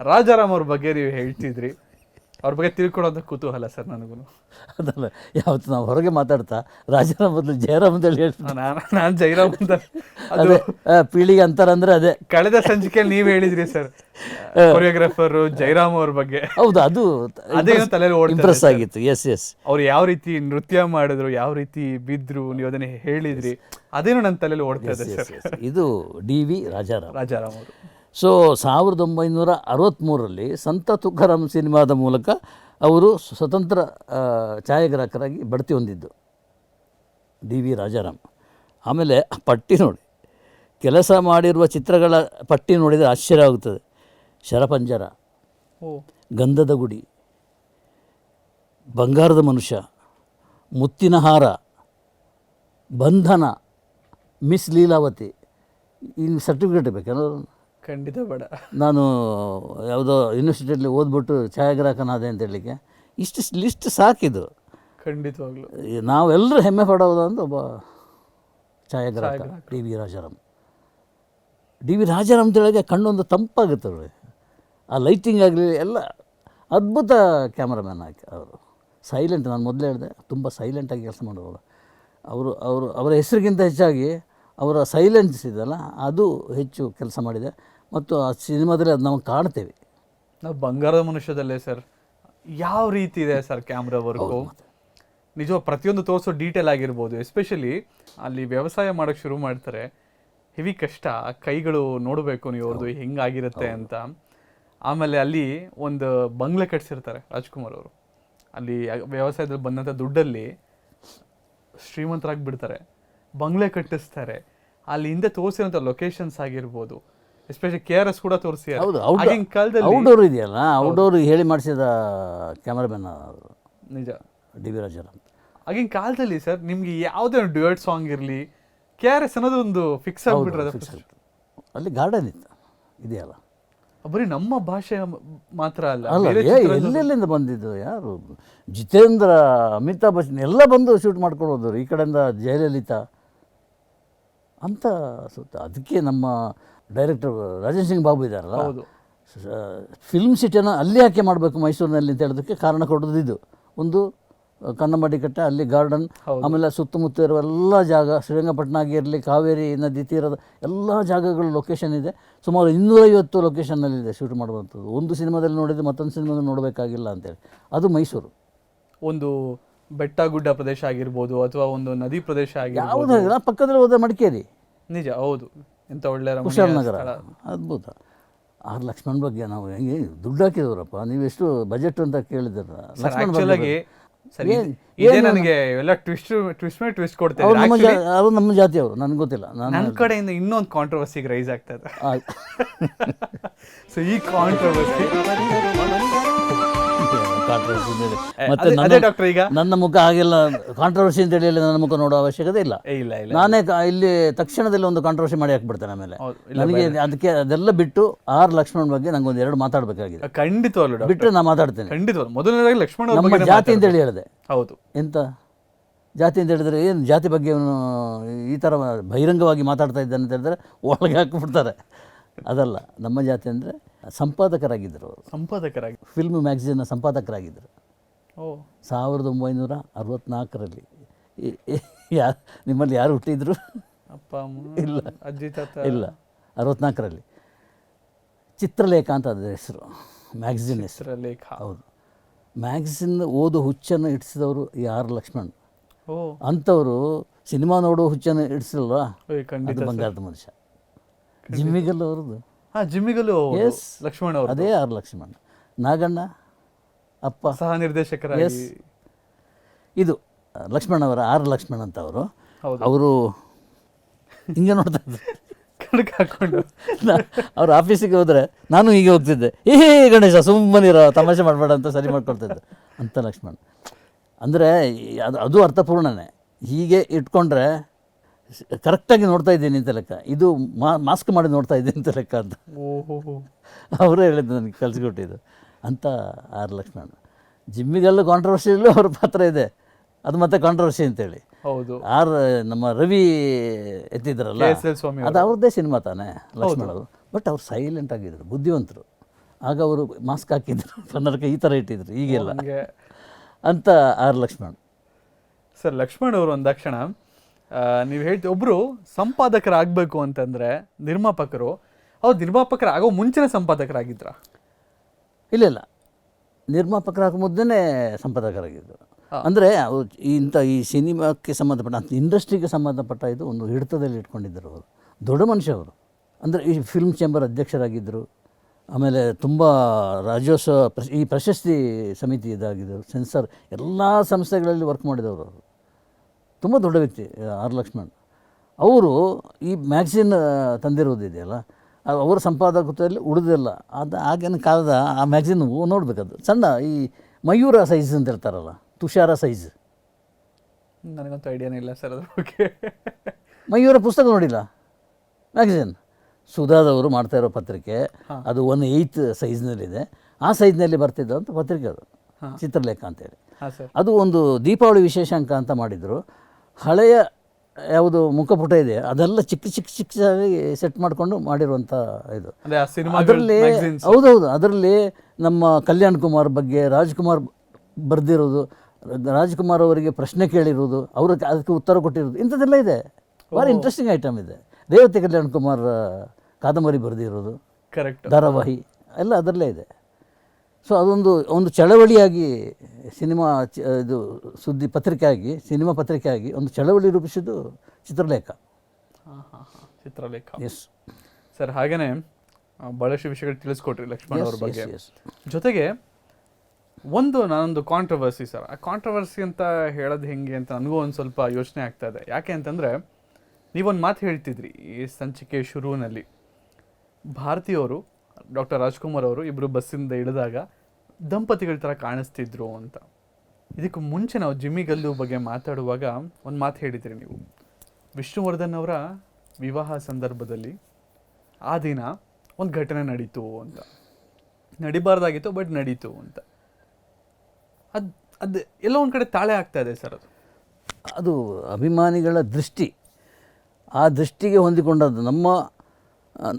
ರಾಜಾರಾಮ್ ಅವ್ರ ಬಗ್ಗೆ ನೀವು ಹೇಳ್ತಿದ್ರಿ. ಅವ್ರ ಬಗ್ಗೆ ತಿಳ್ಕೊಳ್ಳೋಂಥ ಕುತೂಹಲ ಸರ್ ನನಗೂ. ಅದಲ್ಲ ಯಾವತ್ತು ನಾವು ಹೊರಗೆ ಮಾತಾಡ್ತಾ ರಾಜನ ಬದಲು ಜಯರಾಮ್ ಅಂತೇಳಿ ಹೇಳ್ತೀನಿ ನಾನು ಜೈರಾಮ್ ಅಂತ. ಅದು ಪೀಳಿಗೆ ಅಂತರ ಅಂದ್ರೆ ಅದೇ. ಕಳೆದ ಸಂಚಿಕೆಯಲ್ಲಿ ನೀವು ಹೇಳಿದ್ರಿ ಸರ್ ಕೊರಿಯೋಗ್ರಾಫರ್ ಜಯರಾಮ್ ಅವ್ರ ಬಗ್ಗೆ. ಹೌದು ಅದು ಅದೇ ತಲೆಯಲ್ಲಿ ಇಂಪ್ರೆಸ್ ಆಗಿತ್ತು. ಎಸ್ ಎಸ್ ಅವ್ರು ಯಾವ ರೀತಿ ನೃತ್ಯ ಮಾಡಿದ್ರು ಯಾವ ರೀತಿ ಬಿದ್ರು ನೀವು ಅದನ್ನ ಹೇಳಿದ್ರಿ ಅದೇನು ನನ್ನ ತಲೆಯಲ್ಲಿ ಓಡ್ತಾ ಇದೆ ಸರ್. ಇದು ಡಿ ವಿ ರಾಜಾರಾಮ್. ರಾಜಾರಾಮ್ ಅವರು. ಸೊ ಸಾವಿರದ ಒಂಬೈನೂರ ಅರವತ್ತ್ಮೂರರಲ್ಲಿ ಸಂತ ತುಕಾರಾಮ್ ಸಿನಿಮಾದ ಮೂಲಕ ಅವರು ಸ್ವತಂತ್ರ ಛಾಯಾಗ್ರಾಹಕರಾಗಿ ಬಡ್ತಿ ಹೊಂದಿದ್ದು ಡಿ ವಿ ರಾಜಾರಾಮ್. ಆಮೇಲೆ ಪಟ್ಟಿ ನೋಡಿ ಕೆಲಸ ಮಾಡಿರುವ ಚಿತ್ರಗಳ ಪಟ್ಟಿ ನೋಡಿದರೆ ಆಶ್ಚರ್ಯ ಆಗುತ್ತದೆ. ಶರಪಂಜರ ಗಂಧದ ಗುಡಿ ಬಂಗಾರದ ಮನುಷ್ಯ ಮುತ್ತಿನ ಹಾರ ಬಂಧನ ಮಿಸ್ ಲೀಲಾವತಿ ಇಲ್ಲಿ ಸರ್ಟಿಫಿಕೇಟ್ ಬೇಕೇನಾದ್ರು ಖಂಡಿತ ಬೇಡ. ನಾನು ಯಾವುದೋ ಯೂನಿವರ್ಸಿಟಿಯಲ್ಲಿ ಓದ್ಬಿಟ್ಟು ಛಾಯಾಗ್ರಾಹಕನಾದೆ ಅಂತ ಹೇಳಲಿಕ್ಕೆ ಇಷ್ಟು ಲಿಸ್ಟ್ ಸಾಕಿದು ಖಂಡಿತವಾಗ್ಲು. ನಾವೆಲ್ಲರೂ ಹೆಮ್ಮೆ ಪಡೋದು ಅಂತ ಒಬ್ಬ ಛಾಯಾಗ್ರಾಹಕ D V Rajaram. D V Rajaram ಅಂತೇಳಿಗೆ ಕಣ್ಣೊಂದು ತಂಪಾಗುತ್ತೆ ನೋಡಿ. ಆ ಲೈಟಿಂಗ್ ಆಗಲಿ ಎಲ್ಲ ಅದ್ಭುತ ಕ್ಯಾಮ್ರಾಮ್ಯಾನ್ ಹಾಕಿ ಅವರು. ಸೈಲೆಂಟ್ ನಾನು ಮೊದಲೇ ಹೇಳಿದೆ ತುಂಬ ಸೈಲೆಂಟಾಗಿ ಕೆಲಸ ಮಾಡೋರು. ಅವರು ಅವರು ಅವರ ಹೆಸರಿಗಿಂತ ಹೆಚ್ಚಾಗಿ ಅವರ ಸೈಲೆನ್ಸ್ ಇದೆಯಲ್ಲ ಅದು ಹೆಚ್ಚು ಕೆಲಸ ಮಾಡಿದೆ. ಮತ್ತು ಆ ಸಿನಿಮಾದಲ್ಲಿ ಅದು ನಾವು ಕಾಣ್ತೇವೆ. ನಾವು ಬಂಗಾರದ ಮನುಷ್ಯದಲ್ಲೇ ಸರ್. ಯಾವ ರೀತಿ ಇದೆ ಸರ್ ಕ್ಯಾಮ್ರಾ ವರ್ಕು? ನಿಜ ಪ್ರತಿಯೊಂದು ತೋರಿಸೋ ಡೀಟೇಲ್ ಆಗಿರ್ಬೋದು ಎಸ್ಪೆಷಲಿ ಅಲ್ಲಿ ವ್ಯವಸಾಯ ಮಾಡೋಕ್ಕೆ ಶುರು ಮಾಡ್ತಾರೆ. ಹೆವಿ ಕಷ್ಟ ಕೈಗಳು ನೋಡಬೇಕು ನೀವು ಅವ್ರದ್ದು ಹೆಂಗಾಗಿರುತ್ತೆ ಅಂತ. ಆಮೇಲೆ ಅಲ್ಲಿ ಒಂದು ಬಂಗ್ಲೆ ಕಟ್ಸಿರ್ತಾರೆ ರಾಜ್ಕುಮಾರ್ ಅವರು. ಅಲ್ಲಿ ವ್ಯವಸಾಯದಲ್ಲಿ ಬಂದಂಥ ದುಡ್ಡಲ್ಲಿ ಶ್ರೀಮಂತರಾಗಿ ಬಿಡ್ತಾರೆ ಬಂಗ್ಲೆ ಕಟ್ಟಿಸ್ತಾರೆ. ಅಲ್ಲಿ ಹಿಂದೆ ತೋರಿಸಿರೋಂಥ ಲೊಕೇಶನ್ಸ್ ಆಗಿರ್ಬೋದು. ಎಸ್ಪೆಷಲಿ ಕೆ ಆರ್ ಎಸ್ ಕೂಡ ತೋರಿಸಿ ಹೌದು ಆಗಿನ ಕಾಲದಲ್ಲಿ ಔಟ್ಡೋರ್ ಇದೆಯಲ್ಲ ಔಟ್ಡೋರ್ ಹೇಳಿ ಮಾಡಿಸಿದ ಕ್ಯಾಮ್ರಾಮನ್ ನಿಜ. D V Rajaram. ಆಗಿನ ಕಾಲದಲ್ಲಿ ಸರ್ ನಿಮ್ಗೆ ಯಾವುದೇ ಒಂದು ಡ್ಯುಯೆಟ್ ಸಾಂಗ್ ಇರಲಿ ಕೆ ಆರ್ ಎಸ್ ಅನ್ನೋದು ಒಂದು ಫಿಕ್ಸ್ ಆಗಿಬಿಟ್ರೆ ಫಿಕ್ಸ್ ಅಲ್ಲಿ ಗಾರ್ಡನ್ ಇತ್ತು ಇದೆಯಲ್ಲ. ಬರೀ ನಮ್ಮ ಭಾಷೆ ಮಾತ್ರ ಅಲ್ಲ ಅಲ್ಲ ಎಲ್ಲೆಲ್ಲಿಂದ ಬಂದಿದ್ದು ಯಾರು? ಜಿತೇಂದ್ರ ಅಮಿತಾಬ್ ಬಚ್ಚನ್ ಎಲ್ಲ ಬಂದು ಶೂಟ್ ಮಾಡ್ಕೊಂಡು ಹೋದರು ಈ ಕಡೆಯಿಂದ ಜಯಲಲಿತಾ. ಅಂತ ಸುತ್ತ ಅದಕ್ಕೆ ನಮ್ಮ ಡೈರೆಕ್ಟರ್ ರಾಜೇಶ್ ಸಿಂಗ್ ಬಾಬು ಇದ್ದಾರಲ್ಲ ಫಿಲ್ಮ್ ಸಿಟಿಯನ್ನು ಅಲ್ಲಿ ಯಾಕೆ ಮಾಡಬೇಕು ಮೈಸೂರಿನಲ್ಲಿ ಅಂತ ಹೇಳೋದಕ್ಕೆ ಕಾರಣ ಕೊಡೋದು ಇದು. ಒಂದು ಕನ್ನಮಾಡಿ ಕನ್ನಂಬಾಡಿ ಕಟ್ಟೆ ಅಲ್ಲಿ ಗಾರ್ಡನ್ ಆಮೇಲೆ ಸುತ್ತಮುತ್ತ ಇರುವ ಎಲ್ಲ ಜಾಗ ಶ್ರೀರಂಗಪಟ್ಟಣ ಆಗಿರಲಿ ಕಾವೇರಿ ನದಿ ತೀರದ ಎಲ್ಲ ಜಾಗಗಳು ಲೊಕೇಶನ್ ಇದೆ. ಸುಮಾರು ಇನ್ನೂರೈವತ್ತು ಲೊಕೇಶನ್ನಲ್ಲಿದೆ ಶೂಟ್ ಮಾಡುವಂಥದ್ದು. ಒಂದು ಸಿನಿಮಾದಲ್ಲಿ ನೋಡಿದರೆ ಮತ್ತೊಂದು ಸಿನಿಮಾದಲ್ಲಿ ನೋಡಬೇಕಾಗಿಲ್ಲ ಅಂತೇಳಿ. ಅದು ಮೈಸೂರು. ಒಂದು ಬೆಟ್ಟ ಗುಡ್ಡ ಪ್ರದೇಶ ಆಗಿರ್ಬೋದು ಅಥವಾ ಒಂದು ನದಿ ಪ್ರದೇಶ ಆಗಿರ್ಬೋದು. ಯಾವುದಾಗಿಲ್ಲ ಪಕ್ಕದಲ್ಲಿ ಹೋದ ಮಡಿಕೇರಿ. ನಿಜ ಹೌದು. ಎಂತ ಒಳ್ಳೆ ರಮಣೀಯ ಕುಶಾಲನಗರ ಸ್ಥಳ. ಅದ್ಭುತ. ಆರ್ ಲಕ್ಷ್ಮಣ್ ಬಗ್ಗೆ ನಾವು ಹೆಂಗೆ ದುಡ್ಡು ಹಾಕಿದವರಪ್ಪ? ನೀವು ಎಷ್ಟು ಬಜೆಟ್ ಅಂತ ಕೇಳಿದ್ರ ಸರ್ ಲಕ್ಷ್ಮಣ್ ಆಕ್ಚುಲ್ ಆಗಿ ಸರಿ ಇದೇ ನನಗೆ ಎಲ್ಲ ಟ್ವಿಸ್ಟ್ ಟ್ವಿಸ್ಟ್ ಮೇಲೆ ಟ್ವಿಸ್ಟ್ ಕೊಡ್ತಾ ಅವ್ರು ನಮ್ಮ ಜಾ ಅವರು ನಮ್ಮ ಜಾತಿಯವರು ನನಗೆ ಗೊತ್ತಿಲ್ಲ. ನಾನು ನನ್ನ ಕಡೆಯಿಂದ ಇನ್ನೊಂದು ಕಾಂಟ್ರವರ್ಸಿಗೆ ರೈಸ್ ಆಗ್ತಾ ಇದೆ. ಆ, ಸೊ ಈ ಕಾಂಟ್ರವರ್ಸಿ ಅಂತ ಮತ್ತೆ ನನ್ನ- ಡಾಕ್ಟರ್ ಈಗ? ನನ್ನ ಮುಖ ಹಾಗೆಲ್ಲ ಕಾಂಟ್ರವರ್ಸಿ ಅಂತ ಹೇಳಿ ನನ್ನ ಮುಖ ನೋಡೋ ಅವಶ್ಯಕತೆ ಇಲ್ಲ. ಇಲ್ಲ ಇಲ್ಲ ನಾನೇ ಇಲ್ಲಿ ತಕ್ಷಣದಲ್ಲಿ ಒಂದು ಕಾಂಟ್ರವರ್ಸಿ ಮಾಡಿ ಹಾಕ್ಬಿಡ್ತೇನೆ ಆಮೇಲೆ. ನನಗೆ ಅದಕ್ಕೆ ಅದೆಲ್ಲ ಬಿಟ್ಟು ಆರ್ ಲಕ್ಷ್ಮಣ್ ಬಗ್ಗೆ ನಂಗೆ ಒಂದು ಎರಡು ಮಾತಾಡಬೇಕಾಗಿದೆ. ಖಂಡಿತವಲ್ಲ ಬಿಟ್ಟರೆ ನಾನು ಮಾತಾಡ್ತೇನೆ. ಖಂಡಿತವಲ್ಲ ಮೊದಲನೇದಾಗಿ ಲಕ್ಷ್ಮಣ ನಮ್ಮ ಜಾತಿ ಅಂತ ಹೇಳಿ ಹೇಳಿದೆ. ಹೌದು. ಎಂತ? ಜಾತಿ ಅಂತ ಹೇಳಿದ್ರೆ ಏನು ಜಾತಿ ಬಗ್ಗೆ ಅವನು ಈ ಥರ ಬಹಿರಂಗವಾಗಿ ಮಾತಾಡ್ತಾ ಇದ್ದಾನೆ ಅಂತ ಹೇಳಿದ್ರೆ ಒಳಗೆ ಹಾಕಿಬಿಡ್ತಾರೆ. ಅದಲ್ಲ ನಮ್ಮ ಜಾತಿ ಅಂದರೆ ಸಂಪಾದಕರಾಗಿದ್ದರು ಅವರು. ಸಂಪಾದಕರಾಗಿ. ಫಿಲ್ಮ್ ಮ್ಯಾಗ್ಝಿನ್ನ ಸಂಪಾದಕರಾಗಿದ್ದರು ಓ. ಸಾವಿರದ ಒಂಬೈನೂರ ಅರವತ್ನಾಲ್ಕರಲ್ಲಿ. ಯಾ ನಿಮ್ಮಲ್ಲಿ ಯಾರು ಹುಟ್ಟಿದ್ರು? ಅಪ್ಪ ಅಮ್ಮ ಅಜ್ಜಿ ತಾತ? ಇಲ್ಲ. ಅರವತ್ನಾಲ್ಕರಲ್ಲಿ. ಚಿತ್ರಲೇಖ ಅಂತ ಅದರ ಹೆಸರು. ಮ್ಯಾಗಝಿನ್ ಹೆಸರು. ಲೇಖ ಹೌದು. ಮ್ಯಾಗಝಿನ್ ಓದು ಹುಚ್ಚನ್ನು ಇಡಿಸಿದವರು ಈ ಆರ್ ಲಕ್ಷ್ಮಣ್? ಓ. ಅಂಥವರು ಸಿನಿಮಾ ನೋಡೋ ಹುಚ್ಚನ್ನು ಇಡಿಸಿಲ್ವಾ? ಅದು ಬಂಗಾರದ ಮನುಷ್ಯ. ಜಿಮ್ಮಿಗಲ್ ಅವ್ರದ್ದು. ಹಾಂ ಜಿಮ್ಮಿಗಲ್ಲು ಎಸ್ ಲಕ್ಷ್ಮಣ್ ಅವರು ಅದೇ ಆರ್ ಲಕ್ಷ್ಮಣ್. ನಾಗಣ್ಣ ಅಪ್ಪ. ಸಹ ನಿರ್ದೇಶಕರ ಎಸ್ ಇದು ಲಕ್ಷ್ಮಣ್ ಅವರ ಆರ್ ಲಕ್ಷ್ಮಣ್ ಅಂತ ಅವರು. ಅವರು ಹಿಂಗೆ ನೋಡ್ತಾ ಇದ್ರು. ಕಣಕ್ಕೆ ಹಾಕೊಂಡು. ಅವ್ರ ಆಫೀಸಿಗೆ ಹೋದ್ರೆ ನಾನು ಹೀಗೆ ಹೋಗ್ತಿದ್ದೆ. ಏ ಗಣೇಶ ಸುಮ್ಮನಿರೋ ತಮಾಷೆ ಮಾಡಬೇಡ ಅಂತ ಸರಿ ಮಾಡ್ಕೊಳ್ತಿದ್ದೆ ಅಂತ ಲಕ್ಷ್ಮಣ್. ಅಂದರೆ ಅದು ಅದು ಅರ್ಥಪೂರ್ಣನೇ ಹೀಗೆ ಇಟ್ಕೊಂಡ್ರೆ ಕರೆಕ್ಟಾಗಿ ನೋಡ್ತಾ ಇದ್ದೀನಿ ಅಂತ ಲೆಕ್ಕ. ಇದು ಮಾಸ್ಕ್ ಮಾಡಿ ನೋಡ್ತಾ ಇದ್ದೀನಿ ಅಂತ ಲೆಕ್ಕ ಅಂತ. ಓಹೋ. ಅವರೇ ಹೇಳಿದ್ದು ನನಗೆ ಕಲಿಸ್ಕೊಟ್ಟಿದ್ದು. ಅಂತ ಆರ್ ಲಕ್ಷ್ಮಣ್. ಜಿಮ್ಮಿಗೆಲ್ಲ ಕಾಂಟ್ರವರ್ಸಿಯಲ್ಲೂ ಅವ್ರ ಪಾತ್ರ ಇದೆ. ಅದು ಮತ್ತೆ ಕಾಂಟ್ರವರ್ಸಿ ಅಂತೇಳಿ. ಹೌದು. ಆರ್ ನಮ್ಮ ರವಿ ಎತ್ತಿದ್ರಲ್ಲ ಅದು ಅವ್ರದ್ದೇ ಸಿನಿಮಾ ತಾನೇ ಲಕ್ಷ್ಮಣ ಅವರು. ಬಟ್ ಅವ್ರು ಸೈಲೆಂಟ್ ಆಗಿದ್ರು ಬುದ್ಧಿವಂತರು. ಆಗ ಅವರು ಮಾಸ್ಕ್ ಹಾಕಿದ್ರು ಕನ್ನಡಕ್ಕೆ ಈ ಥರ ಇಟ್ಟಿದ್ರು ಈಗೆಲ್ಲ. ಅಂತ ಆರ್ ಲಕ್ಷ್ಮಣ್. ಸರ್ ಲಕ್ಷ್ಮಣ್ ಅವರು ಒಂದಕ್ಷಣ ನೀವು ಹೇಳ್ತೀವಿ ಒಬ್ಬರು ಸಂಪಾದಕರಾಗಬೇಕು ಅಂತಂದರೆ ನಿರ್ಮಾಪಕರು ಅವ್ರು ನಿರ್ಮಾಪಕರಾಗೋ ಮುಂಚೆನೇ ಸಂಪಾದಕರಾಗಿದ್ರ? ಇಲ್ಲ ಇಲ್ಲ. ನಿರ್ಮಾಪಕರಾಗೋ ಮೊದಲೇ ಸಂಪಾದಕರಾಗಿದ್ದರು ಅಂದರೆ ಅವರು ಇಂಥ ಈ ಸಿನಿಮಾಕ್ಕೆ ಸಂಬಂಧಪಟ್ಟ ಇಂಡಸ್ಟ್ರಿಗೆ ಸಂಬಂಧಪಟ್ಟ ಇದು ಒಂದು ಹಿಡಿತದಲ್ಲಿ ಇಟ್ಕೊಂಡಿದ್ದರು ಅವರು. ದೊಡ್ಡ ಮನುಷ್ಯ ಅವರು. ಅಂದರೆ ಈ ಫಿಲ್ಮ್ ಚೇಂಬರ್ ಅಧ್ಯಕ್ಷರಾಗಿದ್ದರು ಆಮೇಲೆ ತುಂಬ ರಾಜ್ಯೋತ್ಸವ ಪ್ರಶ್ ಈ ಪ್ರಶಸ್ತಿ ಸಮಿತಿ ಇದಾಗಿದ್ದರು. ಸೆನ್ಸರ್ ಎಲ್ಲ ಸಂಸ್ಥೆಗಳಲ್ಲಿ ವರ್ಕ್ ಮಾಡಿದವರು ಅವರು. ತುಂಬ ದೊಡ್ಡ ವ್ಯಕ್ತಿ ಆರ್ ಲಕ್ಷ್ಮಣ್ ಅವರು ಈ ಮ್ಯಾಗ್ಝಿನ್ ತಂದಿರೋದಿದೆಯಲ್ಲ ಅವರ ಸಂಪಾದಕತ್ವದಲ್ಲಿ ಉಳಿದಿಲ್ಲ. ಅದು ಆಗಿನ ಕಾಲದ ಆ ಮ್ಯಾಗ್ಝಿನ್ ನೋಡಬೇಕದು. ಸಣ್ಣ ಈ ಮಯೂರ ಸೈಜ್ ಅಂತ ಹೇಳ್ತಾರಲ್ಲ ತುಷಾರ ಸೈಜ್. ನನಗಂತೂ ಐಡಿಯಾನೇ ಇಲ್ಲ ಸರ್ ಅದ್ರ ಬಗ್ಗೆ. ಮಯೂರ ಪುಸ್ತಕ ನೋಡಿಲ್ಲ ಮ್ಯಾಗಝಿನ್. ಸುಧಾದವರು ಮಾಡ್ತಾ ಇರೋ ಪತ್ರಿಕೆ ಅದು ಒನ್ ಏಯ್ತ್ ಸೈಜ್ನಲ್ಲಿದೆ. ಆ ಸೈಜ್ನಲ್ಲಿ ಬರ್ತಿದ್ದಂಥ ಪತ್ರಿಕೆ ಅದು ಚಿತ್ರಲೇಖ ಅಂತೇಳಿ. ಅದು ಒಂದು ದೀಪಾವಳಿ ವಿಶೇಷಾಂಕ ಅಂತ ಮಾಡಿದರು. ಹಳೆಯ ಯಾವುದು ಮುಖಪುಟ ಇದೆ ಅದೆಲ್ಲ ಚಿಕ್ಕ ಚಿಕ್ಕ ಚಿಕ್ಕದಾಗಿ ಸೆಟ್ ಮಾಡಿಕೊಂಡು ಮಾಡಿರುವಂಥ ಇದು. ಅದರಲ್ಲಿ ಹೌದೌದು ಅದರಲ್ಲಿ ನಮ್ಮ ಕಲ್ಯಾಣ್ ಕುಮಾರ್ ಬಗ್ಗೆ ರಾಜ್ಕುಮಾರ್ ಬರೆದಿರೋದು ರಾಜ್ಕುಮಾರ್ ಅವರಿಗೆ ಪ್ರಶ್ನೆ ಕೇಳಿರೋದು ಅವರು ಅದಕ್ಕೆ ಉತ್ತರ ಕೊಟ್ಟಿರೋದು ಇಂಥದ್ದೆಲ್ಲ ಇದೆ. ಭಾರಿ ಇಂಟ್ರೆಸ್ಟಿಂಗ್ ಐಟಮ್ ಇದೆ. ದೇವತೆ ಕಲ್ಯಾಣ್ ಕುಮಾರ್ ಕಾದಂಬರಿ ಬರೆದಿರೋದು ಕರೆಕ್ಟ್ ಧಾರಾವಾಹಿ ಎಲ್ಲ ಅದರಲ್ಲೇ ಇದೆ. ಸೊ ಅದೊಂದು ಒಂದು ಚಳವಳಿಯಾಗಿ ಸಿನಿಮಾ ಚ- ಇದು ಸುದ್ದಿ ಪತ್ರಿಕೆ ಆಗಿ ಸಿನಿಮಾ ಪತ್ರಿಕೆ ಆಗಿ ಒಂದು ಚಳವಳಿ ರೂಪಿಸಿದ್ದು ಚಿತ್ರಲೇಖ. ಹಾ ಹಾ ಹಾ ಚಿತ್ರಲೇಖ. ಎಸ್ ಸರ್ ಹಾಗೆಯೇ ಬಹಳಷ್ಟು ವಿಷಯಗಳು ತಿಳಿಸ್ಕೊಟ್ರಿ ಲಕ್ಷ್ಮಣ್ ಅವ್ರ ಬಗ್ಗೆ. ಜೊತೆಗೆ ಒಂದು ನಾನೊಂದು ಕಾಂಟ್ರವರ್ಸಿ ಸರ್. ಆ ಕಾಂಟ್ರವರ್ಸಿ ಅಂತ ಹೇಳೋದು ಹೆಂಗೆ ಅಂತ ನನಗೂ ಒಂದು ಸ್ವಲ್ಪ ಯೋಚನೆ ಆಗ್ತಾ ಇದೆ. ಯಾಕೆ ಅಂತಂದರೆ ನೀವೊಂದು ಮಾತು ಹೇಳ್ತಿದ್ರಿ ಈ ಸಂಚಿಕೆ ಶುರುವಿನಲ್ಲಿ. ಭಾರತೀಯವರು ಡಾಕ್ಟರ್ ರಾಜ್ಕುಮಾರ್ ಅವರು ಇಬ್ಬರು ಬಸ್ಸಿಂದ ಇಳಿದಾಗ ದಂಪತಿಗಳ ಥರ ಕಾಣಿಸ್ತಿದ್ರು ಅಂತ. ಇದಕ್ಕೂ ಮುಂಚೆ ನಾವು ಜಿಮ್ಮಿ ಗಲ್ಲು ಬಗ್ಗೆ ಮಾತಾಡುವಾಗ ಒಂದು ಮಾತು ಹೇಳಿದ್ರಿ ನೀವು. ವಿಷ್ಣುವರ್ಧನ್ ಅವರ ವಿವಾಹ ಸಂದರ್ಭದಲ್ಲಿ ಆ ದಿನ ಒಂದು ಘಟನೆ ನಡೀತು ಅಂತ. ನಡಿಬಾರ್ದಾಗಿತ್ತು, ಬಟ್ ನಡೀತು ಅಂತ. ಅದು ಅದು ಎಲ್ಲೋ ಒಂದು ಕಡೆ ತಾಳೆ ಆಗ್ತಾ ಇದೆ ಸರ್ ಅದು. ಅದು ಅಭಿಮಾನಿಗಳ ದೃಷ್ಟಿ. ಆ ದೃಷ್ಟಿಗೆ ಹೊಂದಿಕೊಂಡದ್ದು ನಮ್ಮ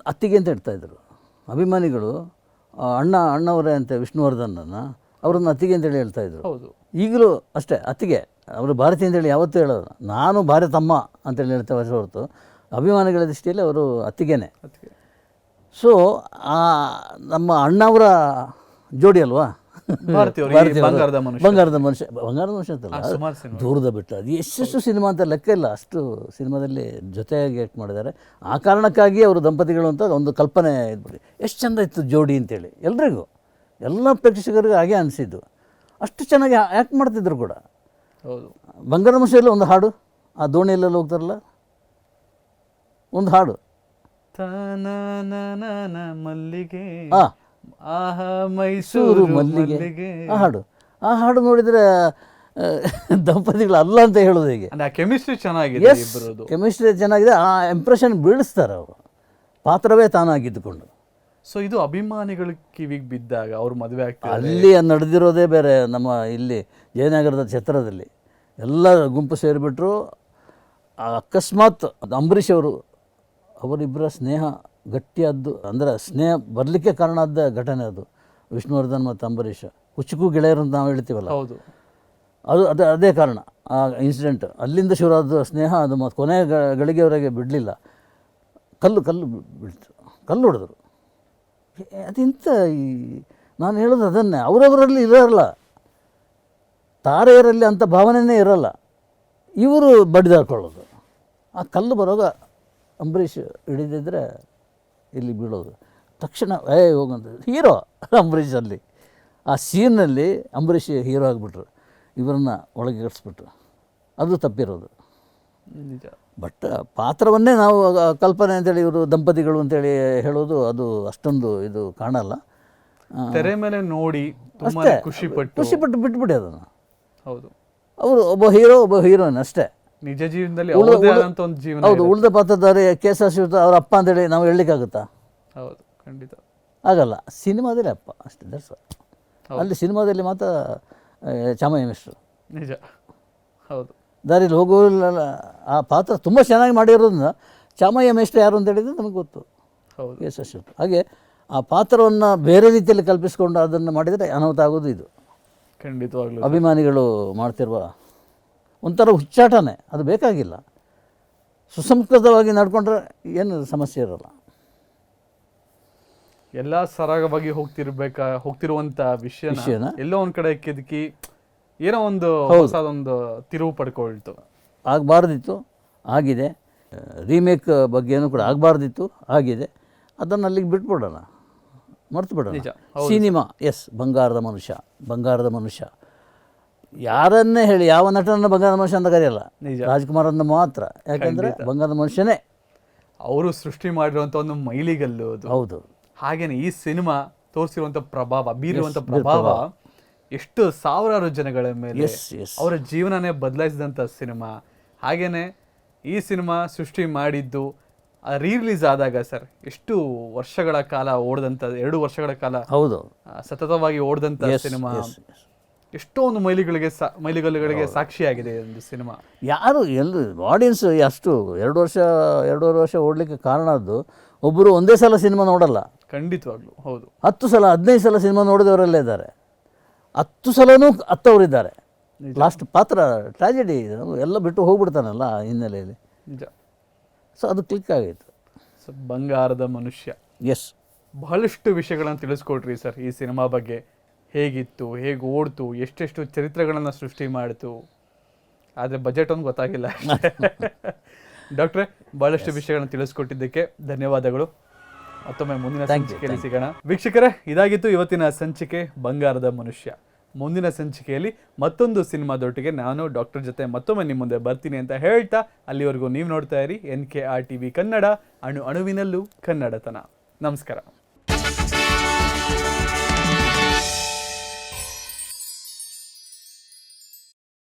ಅತ್ತಿಗೆ ಅಂತ ಹೇಳ್ತಾ ಇದ್ರು. ಅಭಿಮಾನಿಗಳು ಅಣ್ಣ ಅಣ್ಣವರೇ ಅಂತ ವಿಷ್ಣುವರ್ಧನನ್ನು ಅವರನ್ನು ಅತ್ತಿಗೆ ಅಂತೇಳಿ ಹೇಳ್ತಾ ಇದ್ರು. ಹೌದು. ಈಗಲೂ ಅಷ್ಟೇ ಅತ್ತಿಗೆ ಅವರು ಭಾರತಿ ಅಂತೇಳಿ ಯಾವತ್ತೂ ಹೇಳೋರು ನಾನು ಭಾರತ ತಮ್ಮ ಅಂತೇಳಿ ಹೇಳ್ತಾ ಹೊರತು ಅಭಿಮಾನಿಗಳ ದೃಷ್ಟಿಯಲ್ಲಿ ಅವರು ಅತ್ತಿಗೆನೆ. ಸೊ ಆ ನಮ್ಮ ಅಣ್ಣವರ ಜೋಡಿ ಅಲ್ವಾ. ಬಂಗಾರದ ಮನುಷ್ಯ. ಬಂಗಾರದ ಮನುಷ್ಯ. ಬಂಗಾರದ ಮನುಷ್ಯ ಅಂತಲ್ಲ? ದೂರದ ಬಿಟ್ಟು. ಅದು ಎಷ್ಟೆಷ್ಟು ಸಿನಿಮಾ ಅಂತ ಲೆಕ್ಕ ಇಲ್ಲ. ಅಷ್ಟು ಸಿನಿಮಾದಲ್ಲಿ ಜೊತೆಯಾಗಿ ಆ್ಯಕ್ಟ್ ಮಾಡಿದ್ದಾರೆ. ಆ ಕಾರಣಕ್ಕಾಗಿ ಅವರು ದಂಪತಿಗಳು ಅಂತ ಒಂದು ಕಲ್ಪನೆ ಇದ್ಬಿಡಿ ಎಷ್ಟು ಚಂದ ಇತ್ತು ಜೋಡಿ ಅಂತೇಳಿ. ಎಲ್ರಿಗೂ. ಎಲ್ಲ ಪ್ರೇಕ್ಷಕರಿಗೂ ಹಾಗೆ ಅನಿಸಿದ್ದು. ಅಷ್ಟು ಚೆನ್ನಾಗಿ ಆ್ಯಕ್ಟ್ ಮಾಡ್ತಿದ್ರು ಕೂಡ. ಹೌದು. ಬಂಗಾರ ಮನುಷ್ಯಲ್ಲಿ ಒಂದು ಹಾಡು. ಆ ದೋಣಿಯಲ್ಲೆಲ್ಲ ಹೋಗ್ತಾರಲ್ಲ? ಒಂದು ಹಾಡು. ಮಲ್ಲಿಗೆ. ಆ. ಆಹ ಮೈಸೂರು ಮಲ್ಲಿಗೆ. ಆ ಹಾಡು. ಆ ಹಾಡು ನೋಡಿದರೆ ದಂಪತಿಗಳು ಅಲ್ಲ ಅಂತ ಹೇಳೋದು ಹೇಗೆ. ಕೆಮಿಸ್ಟ್ರಿ ಚೆನ್ನಾಗಿದೆ ಕೆಮಿಸ್ಟ್ರಿ ಚೆನ್ನಾಗಿದೆ. ಆ ಇಂಪ್ರೆಷನ್ ಬೀಳಿಸ್ತಾರೆ ಅವರು. ಪಾತ್ರವೇ ತಾನಾಗಿದ್ದುಕೊಂಡು. ಸೊ ಇದು ಅಭಿಮಾನಿಗಳ ಕಿವಿಗೆ ಬಿದ್ದಾಗ ಅವ್ರು ಮದುವೆ ಆಗ್ತಾರೆ ಅಲ್ಲಿ ನಡೆದಿರೋದೇ ಬೇರೆ ನಮ್ಮ ಇಲ್ಲಿ ಜಯನಗರದ ಛತ್ರದಲ್ಲಿ ಎಲ್ಲ ಗುಂಪು ಸೇರಿಬಿಟ್ರು. ಆ ಅಕಸ್ಮಾತ್ ಅಂಬರೀಷ್ ಅವರು ಅವರಿಬ್ಬರ ಸ್ನೇಹ ಗಟ್ಟಿಯಾದ್ದು ಅಂದರೆ ಸ್ನೇಹ ಬರಲಿಕ್ಕೆ ಕಾರಣ ಆದ ಘಟನೆ ಅದು. ವಿಷ್ಣುವರ್ಧನ್ ಮತ್ತು ಅಂಬರೀಷ್. ಕುಚುಕು ಗೆಳೆಯರು ಅಂತ ನಾವು ಹೇಳ್ತೀವಲ್ಲ. ಹೌದು. ಅದು ಅದು ಅದೇ ಕಾರಣ. ಆ ಇನ್ಸಿಡೆಂಟ್ ಅಲ್ಲಿಂದ ಶುರುವಾದ ಸ್ನೇಹ ಅದು ಮತ್ತು ಕೊನೆ ಗ- ಗಳಿಗೆವರೆಗೆ ಬಿಡಲಿಲ್ಲ. ಕಲ್ಲು ಕಲ್ಲು ಬಿಡ್ತು ಕಲ್ಲು ಹೊಡೆದ್ರು. ಅದಿಂತ ಈ ನಾನು ಹೇಳೋದು ಅದನ್ನೇ. ಅವರವರಲ್ಲಿ ಇರೋಲ್ಲ. ತಾರೆಯರಲ್ಲಿ ಅಂಥ ಭಾವನೆಯೇ ಇರೋಲ್ಲ. ಇವರು ಬಡಿದಾಕೊಳ್ಳೋದು ಆ ಕಲ್ಲು ಬರೋವಾಗ ಅಂಬರೀಷ್ ಹಿಡಿದಿದ್ರೆ ಇಲ್ಲಿ ಬೀಳೋದು. ತಕ್ಷಣ ಏ ಹೋಗಂತ ಹೀರೋ ಅಂಬರೀಷಲ್ಲಿ ಆ ಸೀನಲ್ಲಿ ಅಂಬರೀಷ್ ಹೀರೋ ಆಗಿಬಿಟ್ರು. ಇವರನ್ನು ಒಳಗೆ ಕಟ್ಸ್ಬಿಟ್ರು ಅದು ತಪ್ಪಿರೋದು. ನಿಜ. ಬಟ್ ಪಾತ್ರವನ್ನೇ ನಾವು ಕಲ್ಪನೆ ಅಂತೇಳಿ ಇವರು ದಂಪತಿಗಳು ಅಂತೇಳಿ ಹೇಳೋದು ಅದು ಅಷ್ಟೊಂದು ಇದು ಕಾಣಲ್ಲ. ತೆರೆ ಮೇಲೆ ನೋಡಿ ಅಷ್ಟೇ. ಖುಷಿಪಟ್ಟು. ಖುಷಿಪಟ್ಟು ಬಿಟ್ಬಿಡಿ ಅದನ್ನು. ಹೌದು. ಅವರು ಒಬ್ಬ ಹೀರೋ ಒಬ್ಬ ಹೀರೋಯಿನ್ ಅಷ್ಟೇ. ನಿಜ ಜೀವನದಲ್ಲಿ ಉಳ್ದ- ಅವ್ರದ್ದೇ ಆದಂತ ಒಂದು ಜೀವನ ಹೌದು ಉಳಿದ ಪಾತ್ರಧಾರಿ ಕೆ ಎಸ್ ಆರ್ ಶಿವತ ಅವ್ರ ಅಪ್ಪ ಅಂತೇಳಿ ನಾವು ಹೇಳಲಿಕ್ಕಾಗುತ್ತಾ? ಹೌದು ಖಂಡಿತ. ಆಗಲ್ಲ. ಸಿನಿಮಾದಲ್ಲಿ ಅಪ್ಪ ಅಷ್ಟೇ ದರ್ಸ ಅಲ್ಲಿ ಸಿನಿಮಾದಲ್ಲಿ ಮಾತ್ರ ಚಾಮಯ್ಯ ಮಿಶ್ರು ನಿಜ. ಹೌದು. ದಾರಿಲಿ ಹೋಗೋಲ್ಲ ಆ ಪಾತ್ರ ತುಂಬ ಚೆನ್ನಾಗಿ ಮಾಡಿರೋದ್ರಿಂದ ಚಾಮಯ್ಯ ಮೇಷ್ಟ್ರು ಯಾರು ಅಂತ ಹೇಳಿದ್ರೆ ನಮಗೆ ಗೊತ್ತು. ಹೌದು. ಕೆ ಎಸ್ ಶಿವತ ಹಾಗೆ ಆ ಪಾತ್ರವನ್ನು ಬೇರೆ ರೀತಿಯಲ್ಲಿ ಕಲ್ಪಿಸಿಕೊಂಡು ಅದನ್ನು ಮಾಡಿದರೆ ಅನಾಹುತ ಆಗೋದು ಇದು. ಖಂಡಿತವಾಗ್ಲೂ ಅಭಿಮಾನಿಗಳು ಮಾಡ್ತಿರುವ ಒಂಥರ ಹುಚ್ಚಾಟನೆ ಅದು ಬೇಕಾಗಿಲ್ಲ. ಸುಸಂಸ್ಕೃತವಾಗಿ ನಡ್ಕೊಂಡ್ರೆ ಏನು ಸಮಸ್ಯೆ ಇರಲ್ಲ. ಎಲ್ಲ ಸರಾಗವಾಗಿ ಹೋಗ್ತಿರ್ಬೇಕ ಹೋಗ್ತಿರುವಂತ ವಿಷಯ? ಎಲ್ಲೋ ಒಂದ್ ಕಡೆ ಕೆದಕಿ ಏನೋ ಒಂದು ಹೊಸದೊಂದು ತಿರುವು ಪಡ್ಕೊಳ್ತು. ಆಗಬಾರ್ದಿತ್ತು ಆಗಿದೆ. ರೀಮೇಕ್ ಬಗ್ಗೆನೂ ಕೂಡ ಆಗಬಾರ್ದಿತ್ತು ಆಗಿದೆ. ಅದನ್ನು ಅಲ್ಲಿಗೆ ಬಿಟ್ಬಿಡೋಣ. ಮರ್ತು ಬಿಡೋಣ ಸಿನಿಮಾ ಎಸ್ ಬಂಗಾರದ ಮನುಷ್ಯ ಬಂಗಾರದ ಮನುಷ್ಯ. ಯಾರನ್ನೇ ಹೇಳಿ ಯಾವ ನಟನನ್ನು ಬಂಗಾರದ ಮನುಷ್ಯ ಅಂತ ಕರೆಯಲ್ಲ. ನಿಜ. ರಾಜ್ಕುಮಾರನ್ನು ಮಾತ್ರ. ಯಾಕಂದ್ರೆ ಬಂಗಾರದ ಮನುಷ್ಯನೇ. ಅವರು ಸೃಷ್ಟಿ ಮಾಡಿರುವಂತ ಒಂದು ಮೈಲಿಗಲ್ಲು ಅದು. ಹೌದು. ಹಾಗೇನೆ ಈ ಸಿನಿಮಾ ತೋರಿಸಿರುವಂತ ಪ್ರಭಾವ ಬೀರುವಂತ ಪ್ರಭಾವ ಎಷ್ಟು ಸಾವಿರಾರು ಜನಗಳ ಮೇಲೆ ಅವರ ಜೀವನನೇ ಬದಲಾಯಿಸಿದಂಥ ಸಿನಿಮಾ. ಹಾಗೇನೆ ಈ ಸಿನಿಮಾ ಸೃಷ್ಟಿ ಮಾಡಿದ್ದು ರೀ ರಿಲೀಸ್ ಆದಾಗ ಸರ್ ಎಷ್ಟು ವರ್ಷಗಳ ಕಾಲ ಓಡ್ದಂಥ ಎರಡು ವರ್ಷಗಳ ಕಾಲ ಹೌದು. ಸತತವಾಗಿ ಓಡ್ದಂಥ ಸಿನಿಮಾ. ಎಷ್ಟೋ ಒಂದು ಮೈಲಿಗಳಿಗೆ ಸಾ ಮೈಲಿಗಲ್ಲುಗಳಿಗೆ ಸಾಕ್ಷಿಯಾಗಿದೆ ಒಂದು ಸಿನಿಮಾ. ಯಾರು ಎಲ್ಲಿ ಆಡಿಯನ್ಸ್ ಅಷ್ಟು ಎರಡು ವರ್ಷ ಎರಡೂವರೆ ವರ್ಷ ಓಡಲಿಕ್ಕೆ ಕಾರಣ ಅದು. ಒಬ್ಬರು ಒಂದೇ ಸಲ ಸಿನಿಮಾ ನೋಡಲ್ಲ. ಖಂಡಿತವಾಗ್ಲೂ ಹೌದು. ಹತ್ತು ಸಲ ಹದಿನೈದು ಸಲ ಸಿನಿಮಾ ನೋಡಿದವರೆಲ್ಲ ಇದ್ದಾರೆ. ಹತ್ತು ಸಲನೂ ಹತ್ತವರಿದ್ದಾರೆ ಲಾಸ್ಟ್ ಪಾತ್ರ ಟ್ರಾಜಿಡಿ ಎಲ್ಲ ಬಿಟ್ಟು ಹೋಗ್ಬಿಡ್ತಾನಲ್ಲ ಆ ಹಿನ್ನೆಲೆಯಲ್ಲಿ. ನಿಜ. ಸೊ ಅದು ಕ್ಲಿಕ್ ಆಗಿತ್ತು. ಸೊ ಬಂಗಾರದ ಮನುಷ್ಯ. ಎಸ್ ಬಹಳಷ್ಟು ವಿಷಯಗಳನ್ನು ತಿಳಿಸ್ಕೊಟ್ರಿ ಸರ್ ಈ ಸಿನಿಮಾ ಬಗ್ಗೆ. ಹೇಗಿತ್ತು ಹೇಗೆ ಓಡ್ತು ಎಷ್ಟೆಷ್ಟು ಚರಿತ್ರೆಗಳನ್ನು ಸೃಷ್ಟಿ ಮಾಡಿತು ಆದರೆ ಬಜೆಟ್ ಒಂದು ಗೊತ್ತಾಗಿಲ್ಲ ಡಾಕ್ಟ್ರೆ ಬಹಳಷ್ಟು ವಿಷಯಗಳನ್ನು ತಿಳಿಸ್ಕೊಟ್ಟಿದ್ದಕ್ಕೆ ಧನ್ಯವಾದಗಳು. ಮತ್ತೊಮ್ಮೆ ಮುಂದಿನ ಸಂಚಿಕೆಯಲ್ಲಿ ಸಿಗೋಣ. ವೀಕ್ಷಕರೇ ಇದಾಗಿತ್ತು ಇವತ್ತಿನ ಸಂಚಿಕೆ ಬಂಗಾರದ ಮನುಷ್ಯ. ಮುಂದಿನ ಸಂಚಿಕೆಯಲ್ಲಿ ಮತ್ತೊಂದು ಸಿನಿಮಾದೊಟ್ಟಿಗೆ ನಾನು ಡಾಕ್ಟರ್ ಜೊತೆ ಮತ್ತೊಮ್ಮೆ ನಿಮ್ಮ ಮುಂದೆ ಬರ್ತೀನಿ ಅಂತ ಹೇಳ್ತಾ ಅಲ್ಲಿವರೆಗೂ ನೀವು ನೋಡ್ತಾ ಇರಿ N K R T V Kannada ಅಣು ಅಣುವಿನಲ್ಲೂ ಕನ್ನಡತನ. ನಮಸ್ಕಾರ.